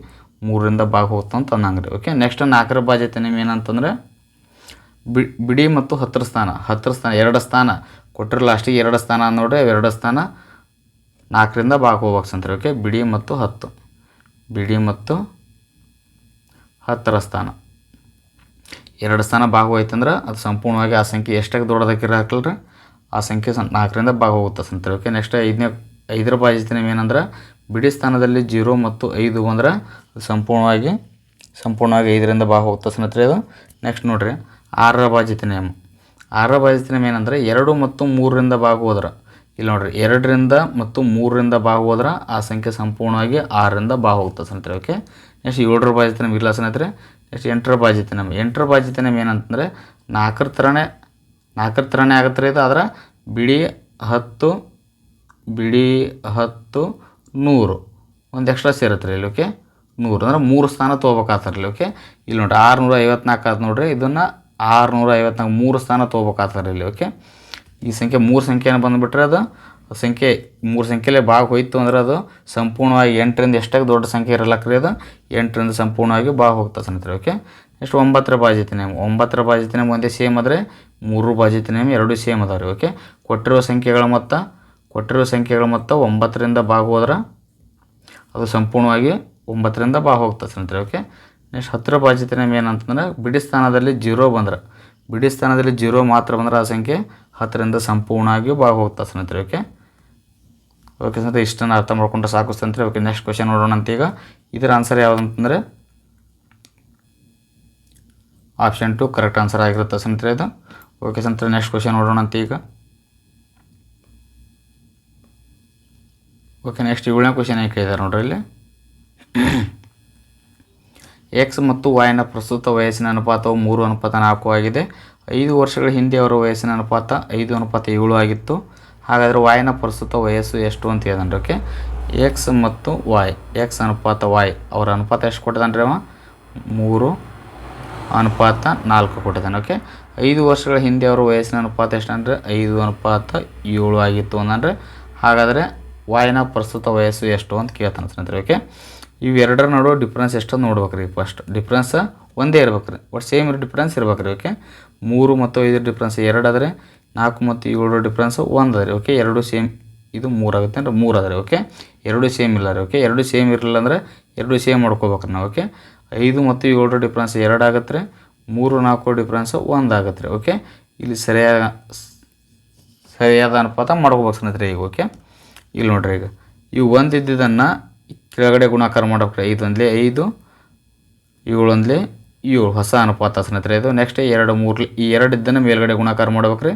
ಮೂರರಿಂದ ಭಾಗ ಹೋಗ್ತಂತ ಅಂತ ಅನ್ನಂಗೆ ರೀ ಓಕೆ ನೆಕ್ಸ್ಟ್ ನಾಲ್ಕರ ಬಾಧ್ಯತೆ ನಿಮ್ಗೆ ಏನಂತಂದ್ರೆ ಬಿಡಿ ಮತ್ತು ಹತ್ತರ ಸ್ಥಾನ. ಹತ್ತರ ಸ್ಥಾನ, ಎರಡು ಸ್ಥಾನ. ಕೊಟ್ಟರೆ ಲಾಸ್ಟಿಗೆ ಎರಡು ಸ್ಥಾನ ನೋಡ್ರಿ, ಎರಡು ಸ್ಥಾನ ನಾಲ್ಕರಿಂದ ಭಾಗ ಹೋಗ್ಬೇಕು ಸಂತ್ರಿ ಓಕೆ ಬಿಡಿ ಮತ್ತು ಹತ್ತು. ಬಿಡಿ ಮತ್ತು ಹತ್ತರ ಸ್ಥಾನ. ಎರಡು ಸ್ಥಾನ ಭಾಗ ಹೋಯ್ತಂದ್ರೆ ಅದು ಸಂಪೂರ್ಣವಾಗಿ ಆ ಸಂಖ್ಯೆ ಎಷ್ಟಾಗಿ ದೊಡ್ಡದಾಕಿರ ಹಾಕಲ್ರಿ ಆ ಸಂಖ್ಯೆ ಸಂ ನಾಲ್ಕರಿಂದ ಭಾಗ ಹೋಗುತ್ತೆ ಸಂತ್ರಿ ಓಕೆ ನೆಕ್ಸ್ಟ್ ಐದನೇ, ಐದರ ಬಾಧ್ಯತೆ ಏನಂದ್ರೆ ಬಿಡಿ ಸ್ಥಾನದಲ್ಲಿ ಜೀರೋ ಮತ್ತು ಐದು ಅಂದ್ರೆ ಸಂಪೂರ್ಣವಾಗಿ ಸಂಪೂರ್ಣವಾಗಿ ಐದರಿಂದ ಭಾಗ ಹೋಗ್ತದೆ ಸ್ನೇಹಿತರೆ ಅದು ನೆಕ್ಸ್ಟ್ ನೋಡ್ರಿ, ಆರರ ಬಾಜಿತ ನಿಯಮ. ಆರರ ಬಾಜಿತ ನಿಯಮ ಏನಂದ್ರೆ ಎರಡು ಮತ್ತು ಮೂರರಿಂದ ಭಾಗ ಹೋದ್ರೆ. ಇಲ್ಲಿ ನೋಡ್ರಿ, ಎರಡರಿಂದ ಮತ್ತು ಮೂರರಿಂದ ಭಾಗ ಹೋದ್ರೆ ಆ ಸಂಖ್ಯೆ ಸಂಪೂರ್ಣವಾಗಿ ಆರರಿಂದ ಭಾಗ ಹೋಗ್ತದೆ ಸ್ನೇಹಿತರೆ ಓಕೆ ನೆಕ್ಸ್ಟ್ ಏಳರ ಬಾಜಿತ ನಮ್ಗೆ ಇಲ್ಲ ಸ್ನೇಹಿತರೆ. ನೆಕ್ಸ್ಟ್ ಎಂಟರ ಬಾಜಿತ ನಿಯಮ. ಎಂಟರ ಬಾಜಿತ ನಿಯಮ ಏನಂತಂದರೆ ನಾಲ್ಕರ ಥರನೇ ನಾಲ್ಕರ ಥರನೇ ಆಗತ್ತೆ ರೀ ಇದು, ಆದ್ರೆ ಬಿಡಿ ಹತ್ತು ಬಿಡಿ ಹತ್ತು ನೂರು. ಒಂದು ಎಕ್ಸ್ಟ್ರಾ ಸೇರುತ್ತೆ ರೀ ಇಲ್ಲಿ ಓಕೆ ನೂರು. ಅಂದ್ರೆ ಮೂರು ಸ್ಥಾನ ತೊಗೋಬೇಕಾಗ್ತಾರೆ ಓಕೆ ಇಲ್ಲಿ ನೋಡಿರಿ ಆರುನೂರ ಐವತ್ನಾಲ್ಕು ಆಯ್ತು ನೋಡಿರಿ, ಇದನ್ನು ಆರುನೂರ ಐವತ್ನಾಲ್ಕು ಮೂರು ಸ್ಥಾನ ತೊಗೋಬೇಕಾಗ್ತಾರೆ ಇಲ್ಲಿ ಓಕೆ ಈ ಸಂಖ್ಯೆ ಮೂರು ಸಂಖ್ಯೆನ ಬಂದುಬಿಟ್ರೆ ಅದು ಸಂಖ್ಯೆ ಮೂರು ಸಂಖ್ಯೆಲೇ ಭಾಗ ಹೋಯಿತು ಅಂದ್ರೆ ಅದು ಸಂಪೂರ್ಣವಾಗಿ ಎಂಟರಿಂದ ಎಷ್ಟಾಗಿ ದೊಡ್ಡ ಸಂಖ್ಯೆ ಇರಲಕ್ರಿ ಅದು? ಎಂಟರಿಂದ ಸಂಪೂರ್ಣವಾಗಿ ಭಾಗ ಹೋಗ್ತಾ ಸ್ನೇಹಿತರೆ ಓಕೆ ನೆಕ್ಸ್ಟ್ ಒಂಬತ್ತರ ಬಾಜಿತ ನೇಮ್. ಒಂಬತ್ತರ ಬಾಜಿತ ನೇಮ್ ಒಂದೇ ಸೇಮ್ ಆದರೆ ಮೂರು ಬಾಜಿತ ನೇಮ್ ಎರಡೂ ಸೇಮ್ ಅದಾವೆ ರೀ ಓಕೆ ಕೊಟ್ಟಿರೋ ಸಂಖ್ಯೆಗಳ ಮೊತ್ತ ಕೊಟ್ಟಿರೋ ಸಂಖ್ಯೆಗಳ ಮೊತ್ತ ಒಂಬತ್ತರಿಂದ ಭಾಗ ಹೋದ್ರೆ ಅದು ಸಂಪೂರ್ಣವಾಗಿ ಒಂಬತ್ತರಿಂದ ಭಾಗ ಹೋಗ್ತದೆ ಸ್ನೇಹಿತರೆ ಓಕೆ ನೆಕ್ಸ್ಟ್ ಹತ್ತಿರ ಬಾಧ್ಯತೆ ನೇಮ್ ಏನಂತಂದ್ರೆ, ಬಿಡಿ ಸ್ಥಾನದಲ್ಲಿ ಜೀರೋ ಬಂದ್ರೆ. ಬಿಡಿ ಸ್ಥಾನದಲ್ಲಿ ಜೀರೋ ಮಾತ್ರ ಬಂದ್ರೆ ಆ ಸಂಖ್ಯೆ ಹತ್ತರಿಂದ ಸಂಪೂರ್ಣವಾಗಿ ಭಾಗ ಹೋಗ್ತದೆ ಸ್ನೇಹಿತರೆ ಓಕೆ ಓಕೆ ಸ್ನೇಹಿತರೆ, ಇಷ್ಟನ್ನು ಅರ್ಥ ಮಾಡ್ಕೊಂಡ್ರೆ ಸಾಕು ಸ್ನೇಹಿತರೆ. ಓಕೆ ನೆಕ್ಸ್ಟ್ ಕ್ವಶನ್ ನೋಡೋಣ ಅಂತ ಈಗ ಇದರ ಆನ್ಸರ್ ಯಾವುದು ಅಂತಂದರೆ ಆಪ್ಷನ್ ಟು ಕರೆಕ್ಟ್ ಆನ್ಸರ್ ಆಗಿರುತ್ತೆ ಸ್ನೇಹಿತರೆ ಇದು. ಓಕೆ ಸ್ನೇಹಿತರೆ ನೆಕ್ಸ್ಟ್ ಕ್ವಶನ್ ನೋಡೋಣ ಅಂತ ಈಗ ಓಕೆ ನೆಕ್ಸ್ಟ್ ಏಳನೇ ಕ್ವಶನ್ ಏನು ಕೇಳಿದ್ದಾರೆ ನೋಡ್ರಿ ಇಲ್ಲಿ? ಎಕ್ಸ್ ಮತ್ತು ವಾಯ್ನ ಪ್ರಸ್ತುತ ವಯಸ್ಸಿನ ಅನುಪಾತವು ಮೂರು ಅನುಪಾತ ನಾಲ್ಕು ಆಗಿದೆ. ಐದು ವರ್ಷಗಳ ಹಿಂದೆ ಅವರ ವಯಸ್ಸಿನ ಅನುಪಾತ ಐದು ಅನುಪಾತ ಏಳು ಆಗಿತ್ತು. ಹಾಗಾದರೆ ವಾಯ್ನ ಪ್ರಸ್ತುತ ವಯಸ್ಸು ಎಷ್ಟು ಅಂತ ಹೇಳಿದಾನೆ ಓಕೆ ಎಕ್ಸ್ ಮತ್ತು ವಾಯ್ ಎಕ್ಸ್ ಅನುಪಾತ ವಾಯ್ ಅವರ ಅನುಪಾತ ಎಷ್ಟು ಕೊಟ್ಟಿದ್ದಾನೆ ಅವ? ಮೂರು ಅನುಪಾತ ನಾಲ್ಕು ಕೊಟ್ಟಿದ್ದಾನೆ ಓಕೆ ಐದು ವರ್ಷಗಳ ಹಿಂದೆ ಅವರ ವಯಸ್ಸಿನ ಅನುಪಾತ ಎಷ್ಟು ಅಂದರೆ ಐದು ಅನುಪಾತ ಏಳು ಆಗಿತ್ತು ಅಂದರೆ ಹಾಗಾದರೆ ವಾಯ್ನ ಪ್ರಸ್ತುತ ವಯಸ್ಸು ಎಷ್ಟು ಅಂತ ಕೇಳ್ತಾನೆ ಸ್ನೇಹಿತರೆ ಓಕೆ ಇವೆರಡರ ನಡುವೆ ಡಿಫ್ರೆನ್ಸ್ ಎಷ್ಟು ನೋಡ್ಬೇಕು ರೀ ಫಸ್ಟ್ ಡಿಫ್ರೆನ್ಸ್ ಒಂದೇ ಇರ್ಬೇಕು ರೀ ಒಟ್ಟು ಸೇಮ್ ಡಿಫ್ರೆನ್ಸ್ ಇರ್ಬೇಕು ರೀ ಓಕೆ ಮೂರು ಮತ್ತು ಐದು ಡಿಫ್ರೆನ್ಸ್ ಎರಡು ನಾಲ್ಕು ಮತ್ತು ಏಳು ಡಿಫ್ರೆನ್ಸ್ ಒಂದು ಅದ ರೀ ಓಕೆ ಎರಡು ಸೇಮ್ ಇದು ಮೂರು ಆಗುತ್ತೆ ಅಂದರೆ ಮೂರು ಅದ ರೀ ಓಕೆ ಎರಡು ಸೇಮ್ ಇಲ್ಲ ರೀ ಓಕೆ ಎರಡು ಸೇಮ್ ಇರಲಿಲ್ಲ ಅಂದರೆ ಎರಡು ಸೇಮ್ ಮಾಡ್ಕೋಬೇಕ್ರಿ ನಾವು ಓಕೆ ಐದು ಮತ್ತು ಏಳು ಡಿಫ್ರೆನ್ಸ್ ಎರಡು ಆಗತ್ತೆ ರೀ ಮೂರು ನಾಲ್ಕು ಡಿಫ್ರೆನ್ಸ್ ಒಂದು ಆಗತ್ತೆ ರೀ ಓಕೆ ಇಲ್ಲಿ ಸರಿಯಾದ ಸರಿಯಾದ ಅನುಪಾತ ಮಾಡ್ಕೋಬೇಕು ಸ್ನೇಹಿತರೆ ಈಗ ಓಕೆ ಇಲ್ಲಿ ನೋಡ್ರಿ ಈಗ. ಇವು ಒಂದು ಇದ್ದಿದ್ದನ್ನು ಕೆಳಗಡೆ ಗುಣಾಕಾರ ಮಾಡ್ಬೇಕ್ರಿ. ಐದು ಒಂದ್ಲಿ ಐದು, ಏಳು ಒಂದಲೇ ಏಳು. ಹೊಸ ಅನುಪಾತ ಸ್ನೇಹಿತರೆ, ಇದು ನೆಕ್ಸ್ಟ್ ಎರಡು ಮೂರ್ಲೆ, ಈ ಎರಡು ಇದ್ದನ್ನು ಮೇಲ್ಗಡೆ ಗುಣಾಕಾರ ಮಾಡ್ಬೇಕ್ರಿ.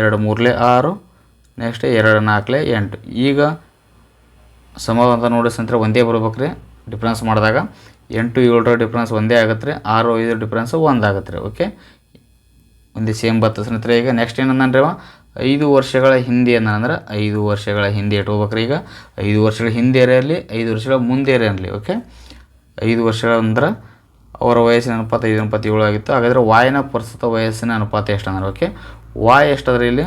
ಎರಡು ಮೂರ್ಲೆ ಆರು ನೆಕ್ಸ್ಟ್ ಎರಡು ನಾಲ್ಕಲೆ ಎಂಟು. ಈಗ ಸಮ ಅಂತ ನೋಡಿ ಸ್ನೇಹಿತರೆ, ಒಂದೇ ಬರ್ಬೇಕ್ರಿ ಡಿಫ್ರೆನ್ಸ್ ಮಾಡಿದಾಗ. ಎಂಟು, ಏಳರ ಡಿಫ್ರೆನ್ಸ್ ಒಂದೇ ಆಗುತ್ತೆ ರೀ ಆರು ಐದು ಡಿಫ್ರೆನ್ಸ್ ಒಂದು ಆಗತ್ತೆ ರೀ ಓಕೆ ಒಂದೇ ಸೇಮ್ ಬರ್ತದೆ ಸ್ನೇಹಿತರೆ. ಈಗ ನೆಕ್ಸ್ಟ್ ಏನಂದ್ರೆ ಐದು ವರ್ಷಗಳ ಹಿಂದೆ ಏನಂದ್ರೆ ಐದು ವರ್ಷಗಳ ಹಿಂದೆ ಇಟ್ಕೋಬೇಕ್ರಿ ಈಗ? ಐದು ವರ್ಷಗಳ ಹಿಂದೆ ಇರಲಿ, ಐದು ವರ್ಷಗಳ ಮುಂದೆ ಇರಲಿ ಓಕೆ ಐದು ವರ್ಷಗಳ ಅಂದ್ರೆ ಅವರ ವಯಸ್ಸಿನ ಅನುಪಾತ ಐದು, ಅನುಪಾತ ಏಳು ಆಗಿತ್ತು. ಹಾಗಾದರೆ ವಾಯನ ಪ್ರಸ್ತುತ ವಯಸ್ಸಿನ ಅನುಪಾತ ಎಷ್ಟು ಅಂದ್ರೆ ಓಕೆ ವಾಯ್ ಎಷ್ಟಾದ್ರೆ ಇಲ್ಲಿ?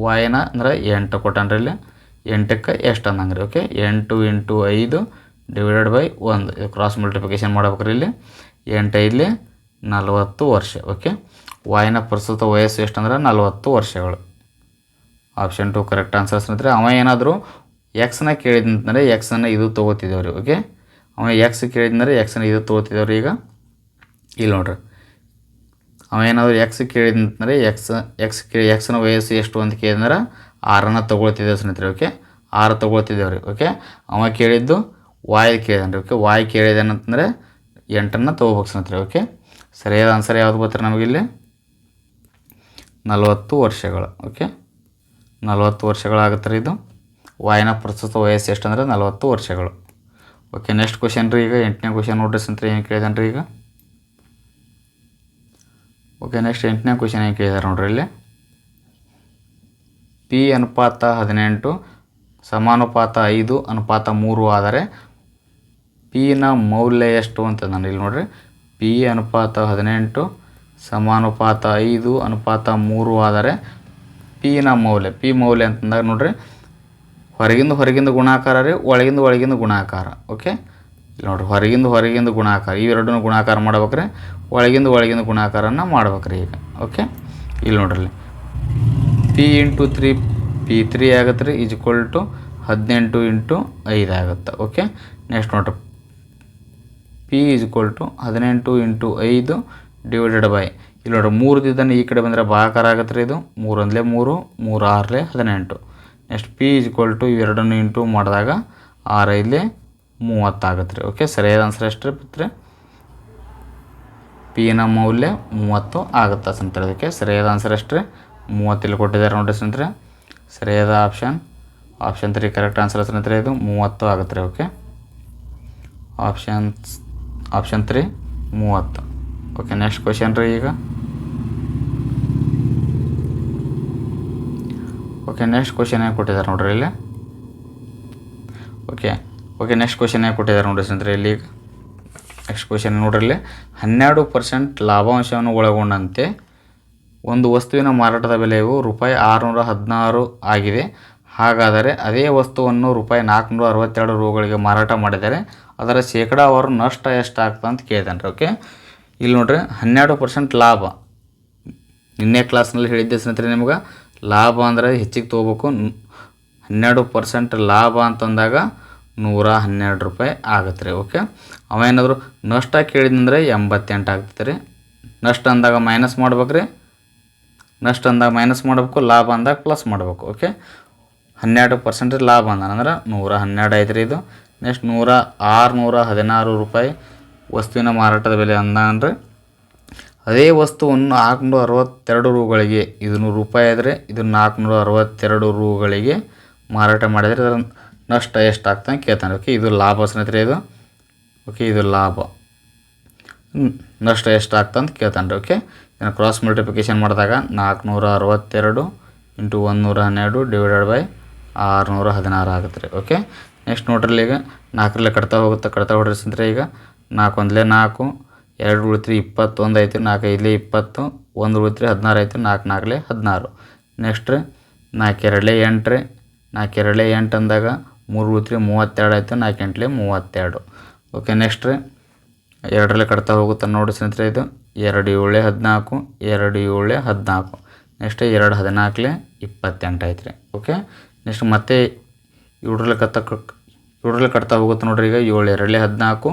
ವಾಯನ ಅಂದ್ರೆ ಎಂಟು ಕೊಟ್ಟನ್ರಿ ಇಲ್ಲಿ. ಎಂಟಕ್ಕೆ ಎಷ್ಟು ಅಂದಂಗೆ ರೀ ಓಕೆ ಎಂಟು ಇಂಟು ಐದು ಡಿವೈಡೆಡ್ ಬೈ ಒಂದು. ಇದು ಕ್ರಾಸ್ ಮಲ್ಟಿಪ್ಲಿಕೇಶನ್ ಮಾಡ್ಬೇಕ್ರಿ ಇಲ್ಲಿ. ಎಂಟು ಐದಲಿ ನಲವತ್ತು ವರ್ಷ ಓಕೆ ವಾಯನ ಪ್ರಸ್ತುತ ವಯಸ್ಸು ಎಷ್ಟಂದ್ರೆ ನಲವತ್ತು ವರ್ಷಗಳು. ಆಪ್ಷನ್ ಟು ಕರೆಕ್ಟ್ ಆನ್ಸರ್ ಸ್ನೇಹಿತರೆ ಅವ ಏನಾದರೂ ಎಕ್ಸ್ನ ಕೇಳಿದಂತಂದರೆ ಎಕ್ಸನ್ನು ಇದು ತೊಗೋತಿದ್ದೇವೆ ರೀ ಓಕೆ ಅವ ಎಕ್ಸ್ ಕೇಳಿದಂದರೆ ಎಕ್ಸನ್ನು ಇದು ತೊಗೋತಿದ್ದೇವೆ ರೀ ಈಗ. ಇಲ್ಲಿ ನೋಡ್ರಿ. ಅವ ಏನಾದರೂ ಎಕ್ಸ್ ಕೇಳಿದಂತಂದರೆ ಎಕ್ಸ್ ಎಕ್ಸ್ ಕೇಳಿ ಎಕ್ಸ್ನ ವಯಸ್ಸು ಎಷ್ಟು ಅಂತ ಕೇಳಿದ್ರೆ ಆರನ್ನು ತೊಗೊಳ್ತಿದ್ದೇವೆ ಸ್ನೇಹಿತರೆ ಓಕೆ ಆರು ತೊಗೊಳ್ತಿದ್ದೇವೆ ರೀ ಓಕೆ ಅವ ಕೇಳಿದ್ದು ವಾಯ್ ಕೇಳಿದಾನೆ ರೀ ಓಕೆ ವಾಯ್ ಕೇಳಿದಾನಂತಂದರೆ ಎಂಟನ್ನು ತೊಗೋಬೇಕು ಸ್ನೇಹಿತರೆ ಓಕೆ ಸರಿಯಾದ ಆನ್ಸರ್ ಯಾವ್ದು ಗೊತ್ತಿರ ನಮಗಿಲ್ಲಿ ನಲವತ್ತು ವರ್ಷಗಳು ಓಕೆ ನಲವತ್ತು ವರ್ಷಗಳಾಗುತ್ತೆ ರೀ ಇದು. ವಾಯಿನ ಪ್ರಸ್ತುತ ವಯಸ್ಸು ಎಷ್ಟು ಅಂದರೆ ನಲವತ್ತು ವರ್ಷಗಳು. ಓಕೆ ನೆಕ್ಸ್ಟ್ ಕ್ವಶನ್ ರೀ ಈಗ. ಎಂಟನೇ ಕ್ವಶನ್ ನೋಡ್ರಿ ಸಂತ್ರಿ, ಏನು ಕೇಳಿದಾನೆ ರೀ ಈಗ? ಓಕೆ ನೆಕ್ಸ್ಟ್ ಎಂಟನೇ ಕ್ವಶನ್ ಏನು ಕೇಳಿದಾರೆ ನೋಡ್ರಿ ಇಲ್ಲಿ? ಪಿ ಅನುಪಾತ ಹದಿನೆಂಟು, ಸಮಾನುಪಾತ ಐದು, ಅನುಪಾತ ಮೂರು ಆದರೆ ಪಿನ ಮೌಲ್ಯ ಎಷ್ಟು ಅಂತ ನಾನು ಇಲ್ಲಿ ನೋಡ್ರಿ. ಪಿ ಅನುಪಾತ ಹದಿನೆಂಟು, ಸಮಾನುಪಾತ ಐದು, ಅನುಪಾತ ಮೂರು ಆದರೆ ಪಿನ ಮೌಲ್ಯ. ಪಿ ಮೌಲ್ಯ ಅಂತಂದಾಗ ನೋಡ್ರಿ, ಹೊರಗಿಂದ ಹೊರಗಿಂದ ಗುಣಾಕಾರ ರೀ, ಒಳಗಿಂದ ಒಳಗಿಂದ ಗುಣಾಕಾರ, ಓಕೆ? ನೋಡ್ರಿ, ಹೊರಗಿಂದ ಹೊರಗಿಂದ ಗುಣಾಕಾರ ಇವೆರಡನ್ನೂ ಗುಣಾಕಾರ ಮಾಡ್ಬೇಕ್ರಿ, ಒಳಗಿಂದ ಒಳಗಿಂದ ಗುಣಾಕಾರನ ಮಾಡ್ಬೇಕ್ರಿ ಈಗ, ಓಕೆ? ಇಲ್ಲಿ ನೋಡ್ರಿ, P into three, P three ಆಗತ್ತೆ ರೀ ಈಸ್ ಟು ಹದಿನೆಂಟು ಇಂಟು ಐದು ಆಗುತ್ತೆ, ಓಕೆ? ನೆಕ್ಸ್ಟ್ ನೋಡ್ರಿ, ಪಿ ಈಸ್ ಟು ಹದಿನೆಂಟು ಇಂಟು ಐದು ಡಿವೈಡೆಡ್ ಬೈ ಇಲ್ಲಿ ನೋಡ್ರಿ, ಮೂರು ದಿದ್ದನ್ನು ಈ ಕಡೆ ಬಂದರೆ ಭಾಗಕಾರ ಆಗತ್ತೆ ರೀ ಇದು. ಮೂರು ಅಂದಲೇ ಮೂರು ಮೂರು ಆರಲೆ ಹದಿನೆಂಟು. Next P is equal to ಇವೆರಡನ್ನು ಇಂಟು ಮಾಡಿದಾಗ ಆರು ಇಲ್ಲಿ ಮೂವತ್ತಾಗತ್ತೆ ರೀ. ಓಕೆ ಸರಿಯಾದ ಆನ್ಸರ್ ಎಷ್ಟು ರೀ ಪಿನ ಮೌಲ್ಯ ಮೂವತ್ತು ಆಗುತ್ತೆ ಸ್ನೇಹಿತರೆ ಅದಕ್ಕೆ. ಸರಿಯಾದ ಆನ್ಸರ್ ಎಷ್ಟು ರೀ? ಮೂವತ್ತಿಲ್ಲಿ ಕೊಟ್ಟಿದ್ದಾರೆ ನೋಡಿರಿ ಸ್ನೇಹಿತರೆ ಸರಿಯಾದ option option three correct answer ಸ್ನೇಹಿತರೆ ಇದು. ಮೂವತ್ತು ಆಗುತ್ತೆ ರೀ ಓಕೆ ಆಪ್ಷನ್ಸ್ ಆಪ್ಷನ್ ತ್ರೀ ಮೂವತ್ತು. ಓಕೆ ನೆಕ್ಸ್ಟ್ ಕ್ವಶನ್ ರೀ ಈಗ. ಓಕೆ ನೆಕ್ಸ್ಟ್ ಕ್ವಶನ್ ಏನು ಕೊಟ್ಟಿದ್ದಾರೆ ನೋಡ್ರಿ ಇಲ್ಲಿ? ಓಕೆ ಓಕೆ ನೆಕ್ಸ್ಟ್ ಕ್ವಶನ್ ಏನು ಕೊಟ್ಟಿದ್ದಾರೆ ನೋಡ್ರಿ ಸ್ನೇಹಿತರೆ ಇಲ್ಲಿ? ನೆಕ್ಸ್ಟ್ ಕ್ವಶನ್ ನೋಡ್ರಿ ಇಲ್ಲಿ. ಹನ್ನೆರಡು ಪರ್ಸೆಂಟ್ ಲಾಭಾಂಶವನ್ನು ಒಳಗೊಂಡಂತೆ ಒಂದು ವಸ್ತುವಿನ ಮಾರಾಟದ ಬೆಲೆಯು ರೂಪಾಯಿ ಆರುನೂರ ಹದಿನಾರು ಆಗಿದೆ. ಹಾಗಾದರೆ ಅದೇ ವಸ್ತುವನ್ನು ರೂಪಾಯಿ ನಾಲ್ಕುನೂರ ಅರವತ್ತೆರಡು ರೂಗಳಿಗೆ ಮಾರಾಟ ಮಾಡಿದರೆ ಅದರ ಶೇಕಡಾವಾರು ನಷ್ಟ ಎಷ್ಟಾಗ್ತದೆ ಅಂತ ಕೇಳ್ತಾನೆ ಓಕೆ ಇಲ್ಲಿ ನೋಡ್ರಿ, ಹನ್ನೆರಡು ಪರ್ಸೆಂಟ್ ಲಾಭ. ನಿನ್ನೆ ಕ್ಲಾಸ್ನಲ್ಲಿ ಹೇಳಿದ್ದೆ ಸ್ನೇಹಿತರೆ ನಿಮ್ಗೆ. ಲಾಭ ಅಂದರೆ ಹೆಚ್ಚಿಗೆ ತೊಗೋಬೇಕು. ಹನ್ನೆರಡು ಪರ್ಸೆಂಟ್ ಲಾಭ ಅಂತಂದಾಗ ನೂರ ಹನ್ನೆರಡು ರೂಪಾಯಿ ಆಗುತ್ತೆ ರೀ, ಓಕೆ? ಅವೇನಾದರೂ ನಷ್ಟ ಕೇಳಿದಂದರೆ ಎಂಬತ್ತೆಂಟು ಆಗ್ತದೆ ರೀ. ನಷ್ಟ ಅಂದಾಗ ಮೈನಸ್ ಮಾಡ್ಬೇಕು ರೀ ನಷ್ಟ ಅಂದಾಗ ಮೈನಸ್ ಮಾಡಬೇಕು, ಲಾಭ ಅಂದಾಗ ಪ್ಲಸ್ ಮಾಡಬೇಕು, ಓಕೆ? ಹನ್ನೆರಡು ಪರ್ಸೆಂಟ್ ಲಾಭ ಅಂದ ಅಂದ್ರೆ ನೂರ ಹನ್ನೆರಡು ಐತೆ ರೀ ಇದು. ನೆಕ್ಸ್ಟ್ ನೂರ ಆರುನೂರ ಹದಿನಾರು ರೂಪಾಯಿ ವಸ್ತುವಿನ ಮಾರಾಟದ ಬೆಲೆ ಅಂದ ಅಂದರೆ. ಅದೇ ವಸ್ತುವನ್ನು ನಾಲ್ಕುನೂರ ಅರವತ್ತೆರಡು ರೂಗಳಿಗೆ ಇದು ನೂರು ರೂಪಾಯಿ ಆದರೆ ಇದು ನಾಲ್ಕುನೂರ ಅರವತ್ತೆರಡು ರೂಗಳಿಗೆ ಮಾರಾಟ ಮಾಡಿದರೆ ಅದರ ನಷ್ಟ ಎಷ್ಟಾಗ್ತದೆ ಅಂತ ಕೇಳ್ತಾನೆ. ಓಕೆ ಇದು ಲಾಭ ಸ್ನೇಹಿತರೆ ಇದು. ಓಕೆ ಇದು ಲಾಭ. ನಷ್ಟ ಎಷ್ಟಾಗ್ತದೆ ಅಂತ ಕೇಳ್ತಾನೆ. ಓಕೆ ಇದನ್ನು ಕ್ರಾಸ್ ಮಲ್ಟಿಪ್ಲಿಕೇಶನ್ ಮಾಡಿದಾಗ ನಾಲ್ಕುನೂರ ಅರವತ್ತೆರಡು ಇಂಟು ಒಂದುನೂರ ಹನ್ನೆರಡು ಡಿವೈಡೆಡ್ ಬೈ ಆರುನೂರ ಹದಿನಾರು ಆಗುತ್ತೆ. ರೀ ಓಕೆ ನೆಕ್ಸ್ಟ್ ನೋಡ್ರಿ ಈಗ ನಾಲ್ಕರಲ್ಲೇ ಕಟ್ತಾ ಹೋಗುತ್ತೆ, ಕಟ್ತಾ ಹೊಡ್ರಿ ಸ್ನೇಹಿತರೆ ಈಗ ನಾಲ್ಕು ಒಂದಲೇ ನಾಲ್ಕು ಎರಡು ಉಳಿತ್ರಿ ಇಪ್ಪತ್ತೊಂದು ಐತಿ ನಾಲ್ಕು ಐದಲೇ ಇಪ್ಪತ್ತು, ಒಂದು ಉಳಿತ್ರಿ ಹದಿನಾರು ಐತಿ ನಾಲ್ಕು ನಾಲ್ಕಲೆ ಹದಿನಾರು. ನೆಕ್ಸ್ಟ್ ನಾಲ್ಕು ಎರಡಲೇ ಎಂಟು ರೀ. ನಾಲ್ಕು ಎರಡಲೇ ಎಂಟು ಅಂದಾಗ ಮೂರು ಉಳಿತ್ರಿ ಮೂವತ್ತೆರಡು ಆಯಿತು ನಾಲ್ಕು ಎಂಟಲೇ ಮೂವತ್ತೆರಡು. ಓಕೆ ನೆಕ್ಸ್ಟ್ ಎರಡರಲ್ಲೇ ಕಟ್ತಾ ಹೋಗುತ್ತೆ ನೋಡಿ ಸ್ನೇಹಿತರೆ ಇದು. ಎರಡು ಏಳೆ ಹದಿನಾಲ್ಕು, ಎರಡು ಏಳೆ ಹದಿನಾಲ್ಕು. ನೆಕ್ಸ್ಟ್ ಎರಡು ಹದಿನಾಲ್ಕಲೆ ಇಪ್ಪತ್ತೆಂಟು ಆಯ್ತು ರೀ ಓಕೆ ನೆಕ್ಸ್ಟ್ ಮತ್ತೆ ಏಳರಲ್ಲಿ ಕತ್ತ ಏಳರಲ್ಲಿ ಕಟ್ತಾ ಹೋಗುತ್ತೆ ನೋಡ್ರಿ ಈಗ ಏಳು ಎರಡಲೆ ಹದಿನಾಲ್ಕು,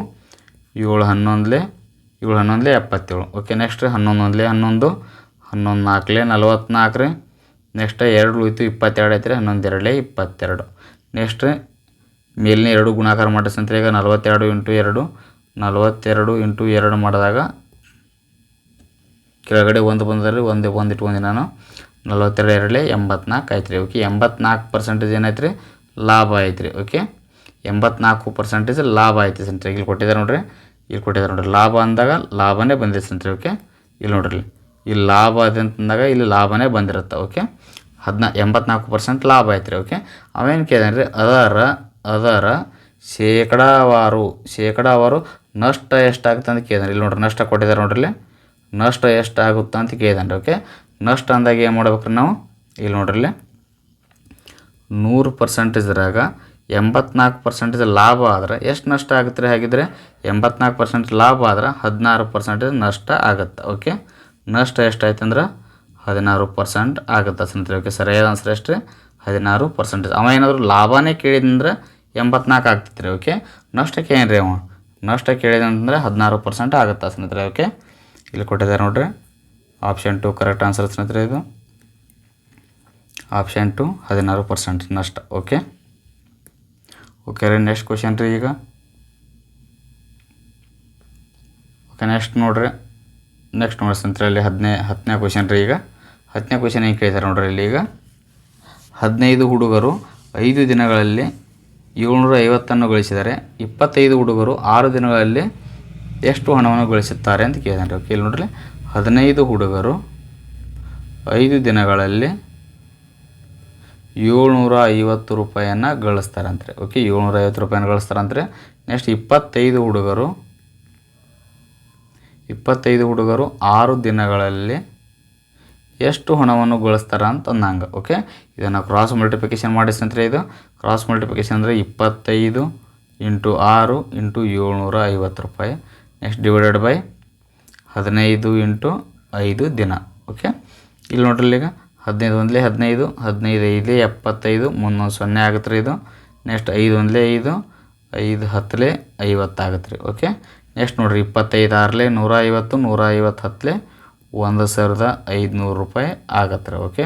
ಏಳು ಹನ್ನೊಂದಲೆ ಏಳು ಹನ್ನೊಂದಲೆ ಎಪ್ಪತ್ತೇಳು. ಓಕೆ ನೆಕ್ಸ್ಟ್ ಹನ್ನೊಂದು ಹನ್ನೊಂದು ಹನ್ನೊಂದು ನಾಲ್ಕಲೆ ನಲ್ವತ್ನಾಲ್ಕು ರೀ ನೆಕ್ಸ್ಟ್ ಎರಡು ಉಳಿತು ಇಪ್ಪತ್ತೆರಡು ಐತ್ರಿ ಹನ್ನೊಂದು ಎರಡಲೆ ಇಪ್ಪತ್ತೆರಡು. ನೆಕ್ಸ್ಟ್ ಮೇಲಿನ ಎರಡು ಗುಣಾಕಾರ ಮಾಡಿಸಂತ್ರಿ ಈಗ ನಲ್ವತ್ತೆರಡು ಇಂಟು ಎರಡು, ನಲ್ವತ್ತೆರಡು ಇಂಟು ಎರಡು ಮಾಡಿದಾಗ ಕೆಳಗಡೆ ಒಂದು ಬಂದರೆ ಒಂದು ಒಂದು ಇಟ್ಕೊಂಡಿ ನಾನು. ನಲ್ವತ್ತೆರಡು ಎರಡಲೆ ಎಂಬತ್ನಾಲ್ಕು ಆಯ್ತು ರೀ ಓಕೆ ಎಂಬತ್ನಾಲ್ಕು ಪರ್ಸೆಂಟೇಜ್ ಏನಾಯ್ತು ರೀ ಲಾಭ ಆಯ್ತು ರೀ ಓಕೆ ಎಂಬತ್ನಾಲ್ಕು ಪರ್ಸೆಂಟೇಜ್ ಲಾಭ ಆಯ್ತು ಸಂತ್ರಿ ಇಲ್ಲಿ ಕೊಟ್ಟಿದ್ದಾರೆ ನೋಡ್ರಿ. ಇಲ್ಲಿ ಕೊಟ್ಟಿದ್ದಾರೆ ನೋಡ್ರಿ. ಲಾಭ ಅಂದಾಗ ಲಾಭನೇ ಬಂದಿರುತ್ತೆ ಅಂತ ಓಕೆ? ಇಲ್ಲಿ ನೋಡ್ರಿ. ಇಲ್ಲಿ. ಲಾಭ ಇದೆ ಅಂತಂದಾಗ ಇಲ್ಲಿ ಲಾಭನೇ ಬಂದಿರುತ್ತೆ, ಓಕೆ? ಹದಿನಾ, ಎಂಬತ್ನಾಲ್ಕು ಪರ್ಸೆಂಟ್ ಲಾಭ ಐತ್ರಿ, ಓಕೆ? ಅವೇನು ಕೇಳಿದಾನೆ ರೀ ಅದರ ಅದರ ಶೇಕಡಾವಾರು ಶೇಕಡಾವಾರು ನಷ್ಟ ಎಷ್ಟಾಗುತ್ತೆ ಅಂತ ಕೇಳಿದಾನೆ ಇಲ್ಲಿ ನೋಡ್ರಿ, ನಷ್ಟ ಕೊಟ್ಟಿದ್ದಾರೆ ನೋಡ್ರಿ ಇಲ್ಲಿ. ನಷ್ಟ ಎಷ್ಟಾಗುತ್ತೆ ಅಂತ ಕೇಳಿದಾನೆ ಓಕೆ? ನಷ್ಟ ಅಂದಾಗ ಏನು ಮಾಡ್ಬೇಕ್ರಿ ನಾವು? ಇಲ್ಲಿ ನೋಡ್ರಿ ಇಲ್ಲಿ. ನೂರು ಪರ್ಸೆಂಟೇಜ್ರಾಗ ಎಂಬತ್ನಾಲ್ಕು ಪರ್ಸೆಂಟೇಜ್ ಲಾಭ ಆದ್ರೆ ಎಷ್ಟು ನಷ್ಟ ಆಗುತ್ತೆ ರೀ ಹಾಗಿದ್ರೆ ಎಂಬತ್ನಾಲ್ಕು ಪರ್ಸೆಂಟ್ ಲಾಭ ಆದ್ರೆ ಹದಿನಾರು ಪರ್ಸೆಂಟೇಜ್ ನಷ್ಟ ಆಗುತ್ತೆ ಓಕೆ ನಷ್ಟ ಎಷ್ಟಾಯ್ತು ಅಂದ್ರೆ ಹದಿನಾರು ಪರ್ಸೆಂಟ್ ಆಗುತ್ತೆ ಸ್ನೇಹಿತರೆ ಓಕೆ ಸರಿಯಾದ ಆನ್ಸರ್ ಎಷ್ಟು ರೀ? ಹದಿನಾರು ಪರ್ಸೆಂಟೇಜ್ ಅವ ಏನಾದರೂ ಲಾಭನೇ ಕೇಳಿದಂದ್ರೆ ಎಂಬತ್ನಾಲ್ಕು ಆಗ್ತೈತೆ ರೀ ಓಕೆ ನಷ್ಟಕ್ಕೆ ಏನು ರೀ ಅವ? ನಷ್ಟ ಕೇಳಿದಂದ್ರೆ ಹದಿನಾರು ಪರ್ಸೆಂಟ್ ಆಗುತ್ತೆ ಸ್ನೇಹಿತರೆ ಓಕೆ ಇಲ್ಲಿ ಕೊಟ್ಟಿದ್ದಾರೆ ನೋಡ್ರಿ. ಆಪ್ಷನ್ ಟು ಕರೆಕ್ಟ್ ಆನ್ಸರ್ ಸ್ನೇಹಿತರೆ ಇದು. ಆಪ್ಷನ್ ಟು ಹದಿನಾರು ಪರ್ಸೆಂಟ್ ನಷ್ಟ ಓಕೆ ಓಕೆ ರೀ ನೆಕ್ಸ್ಟ್ ಕ್ವಶನ್ ರೀ ಈಗ. ಓಕೆ ನೆಕ್ಸ್ಟ್ ನೋಡ್ರಿ. ನೆಕ್ಸ್ಟ್ ನೋಡ್ರಿ ಸ್ನೇಹಿತರೆ ಇಲ್ಲಿ ಹದಿನೈ, ಹತ್ತನೇ ಕ್ವಶನ್ ರೀ ಈಗ. ಹತ್ತನೇ ಕ್ವಶನ್ ಏನು ಕೇಳ್ತಾರೆ ನೋಡ್ರಿ ಇಲ್ಲಿ ಈಗ. ಹದಿನೈದು ಹುಡುಗರು ಐದು ದಿನಗಳಲ್ಲಿ ಏಳ್ನೂರ ಐವತ್ತನ್ನು ಗಳಿಸಿದರೆ ಇಪ್ಪತ್ತೈದು ಹುಡುಗರು ಆರು ದಿನಗಳಲ್ಲಿ ಎಷ್ಟು ಹಣವನ್ನು ಗಳಿಸುತ್ತಾರೆ ಅಂತ ಕೇಳಿದಾರೆ ಓಕೆ ಇಲ್ಲಿ ನೋಡ್ರಿ. ಹದಿನೈದು ಹುಡುಗರು ಐದು ದಿನಗಳಲ್ಲಿ ಏಳ್ನೂರ ಐವತ್ತು ರೂಪಾಯಿಯನ್ನು ಗಳಿಸ್ತಾರಂತ್ರಿ. ಓಕೆ ಏಳ್ನೂರ ಐವತ್ತು ರೂಪಾಯಿನ ಗಳಿಸ್ತಾರಂತ್ರಿ. ನೆಕ್ಸ್ಟ್ ಇಪ್ಪತ್ತೈದು ಹುಡುಗರು ಇಪ್ಪತ್ತೈದು ಹುಡುಗರು ಆರು ದಿನಗಳಲ್ಲಿ ಎಷ್ಟು ಹಣವನ್ನು ಗಳಿಸ್ತಾರ ಅಂತ ಅಂದಂಗೆ ಓಕೆ ಇದನ್ನು ಕ್ರಾಸ್ ಮಲ್ಟಿಪ್ಲಿಕೇಶನ್ ಮಾಡಿಸ್ತಂತ್ರಿ ಇದು. ಕ್ರಾಸ್ ಮಲ್ಟಿಪ್ಲಿಕೇಶನ್ ಅಂದರೆ ಇಪ್ಪತ್ತೈದು ಇಂಟು ಆರು ಇಂಟು ಏಳ್ನೂರ ಐವತ್ತು ರೂಪಾಯಿ. ನೆಕ್ಸ್ಟ್ ಡಿವೈಡೆಡ್ ಬೈ ಹದಿನೈದು ಇಂಟು ಐದು ದಿನ ಓಕೆ ಇಲ್ಲಿ ನೋಡ್ರಲ್ಲಿ ಈಗ ಹದಿನೈದು ಒಂದಲೇ ಹದಿನೈದು ಹದಿನೈದು ಐದಲೇ ಎಪ್ಪತ್ತೈದು, ಮುನ್ನೂರು ಸೊನ್ನೆ ಆಗತ್ತೆ ರೀ ಇದು. ನೆಕ್ಸ್ಟ್ ಐದು ಒಂದಲೇ ಐದು ಐದು ಹತ್ತಲೇ ಐವತ್ತು ಆಗತ್ತೆ ರೀ ಓಕೆ ನೆಕ್ಸ್ಟ್ ನೋಡಿರಿ, ಇಪ್ಪತ್ತೈದು ಆರಲೇ ನೂರ ಐವತ್ತು ನೂರ ಐವತ್ತು ಹತ್ತಲೇ ಒಂದು ಸಾವಿರದ ಐದುನೂರು ರೂಪಾಯಿ ಆಗತ್ತೆ ರೀ ಓಕೆ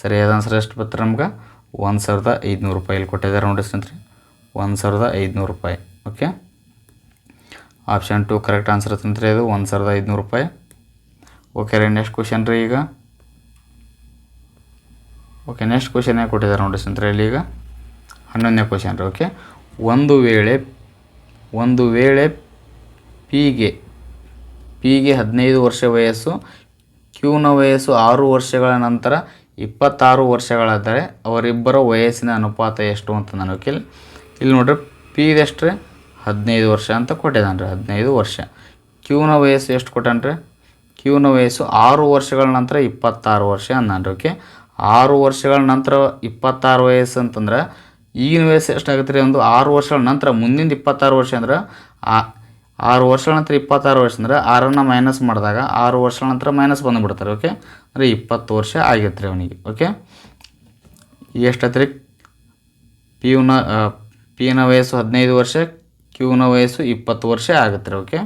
ಸರಿಯಾದ ಆನ್ಸರ್ ಎಷ್ಟು ಬರ್ತಾರೆ ನಮ್ಗೆ? ಒಂದು ಸಾವಿರದ ಐದುನೂರು ರೂಪಾಯಿ ಇಲ್ಲಿ ಕೊಟ್ಟಿದ್ದಾರೆ ನೋಡಿ ಸ್ನೇಹಿತರೆ. ಒಂದು ಸಾವಿರದ ಐದುನೂರು ರೂಪಾಯಿ okay option two correct answer ಸ್ನೇಹಿತರೆ ಇದು, ಒಂದು ಸಾವಿರದ ಐದುನೂರು ರೂಪಾಯಿ. ಓಕೆ ರೀ ನೆಕ್ಸ್ಟ್ ಕ್ವಶನ್ ರೀ ಈಗ. ಓಕೆ ನೆಕ್ಸ್ಟ್ ಕ್ವಶನ್ ಏನು ಕೊಟ್ಟಿದ್ದಾರೆ ನೋಡಿ ಸ್ನೇಹಿತರೆ, ಇಲ್ಲಿ ಈಗ ಹನ್ನೊಂದನೇ ಕ್ವಶನ್ ರೀ ಓಕೆ ಒಂದು ವೇಳೆ ಒಂದು ವೇಳೆ ಪಿಗೆ ಪಿಗೆ ಹದಿನೈದು ವರ್ಷ ವಯಸ್ಸು ಕ್ಯೂನ ವಯಸ್ಸು ಆರು ವರ್ಷಗಳ ನಂತರ ಇಪ್ಪತ್ತಾರು ವರ್ಷಗಳಾದರೆ ಅವರಿಬ್ಬರ ವಯಸ್ಸಿನ ಅನುಪಾತ ಎಷ್ಟು ಅಂತ ನಾನು ಓಕೆ ಇಲ್ಲಿ ನೋಡ್ರಿ ಪಿ ರೀ? ಹದಿನೈದು ವರ್ಷ ಅಂತ ಕೊಟ್ಟಿದ್ದಾನೆ ರೀ, ಹದಿನೈದು ವರ್ಷ. ಕ್ಯೂನ ವಯಸ್ಸು ಎಷ್ಟು ಕೊಟ್ಟಾನ್ರಿ ಕ್ಯೂನ ವಯಸ್ಸು ಆರು ವರ್ಷಗಳ ನಂತರ ಇಪ್ಪತ್ತಾರು ವರ್ಷ ಅಂದಾನ್ರಿ ಓಕೆ ಆರು ವರ್ಷಗಳ ನಂತರ ಇಪ್ಪತ್ತಾರು ವಯಸ್ಸು ಅಂತಂದ್ರೆ ಈಗಿನ ವಯಸ್ಸು ಎಷ್ಟಾಗುತ್ತೆ ರೀ? ಒಂದು ಆರು ವರ್ಷಗಳ ನಂತರ, ಮುಂದಿನ ಇಪ್ಪತ್ತಾರು ವರ್ಷ ಅಂದ್ರೆ ಆ ಆರು ವರ್ಷಗಳ ನಂತರ ಇಪ್ಪತ್ತಾರು ವರ್ಷ ಅಂದ್ರೆ ಆರನ್ನು ಮೈನಸ್ ಮಾಡಿದಾಗ ಆರು ವರ್ಷಗಳ ನಂತರ ಮೈನಸ್ ಬಂದುಬಿಡ್ತಾರೆ ಓಕೆ ಅಂದರೆ ಇಪ್ಪತ್ತು ವರ್ಷ ಆಗೈತೆ ರೀ ಅವನಿಗೆ ಓಕೆ ಎಷ್ಟಾಯ್ತು ರೀ? ಪಿ ಯುನ ಪಿ ನ ವಯಸ್ಸು ಹದಿನೈದು ವರ್ಷ ಕ್ಯೂನ ವಯಸ್ಸು ಇಪ್ಪತ್ತು ವರ್ಷ ಆಗುತ್ತೆ ರೀ ಓಕೆ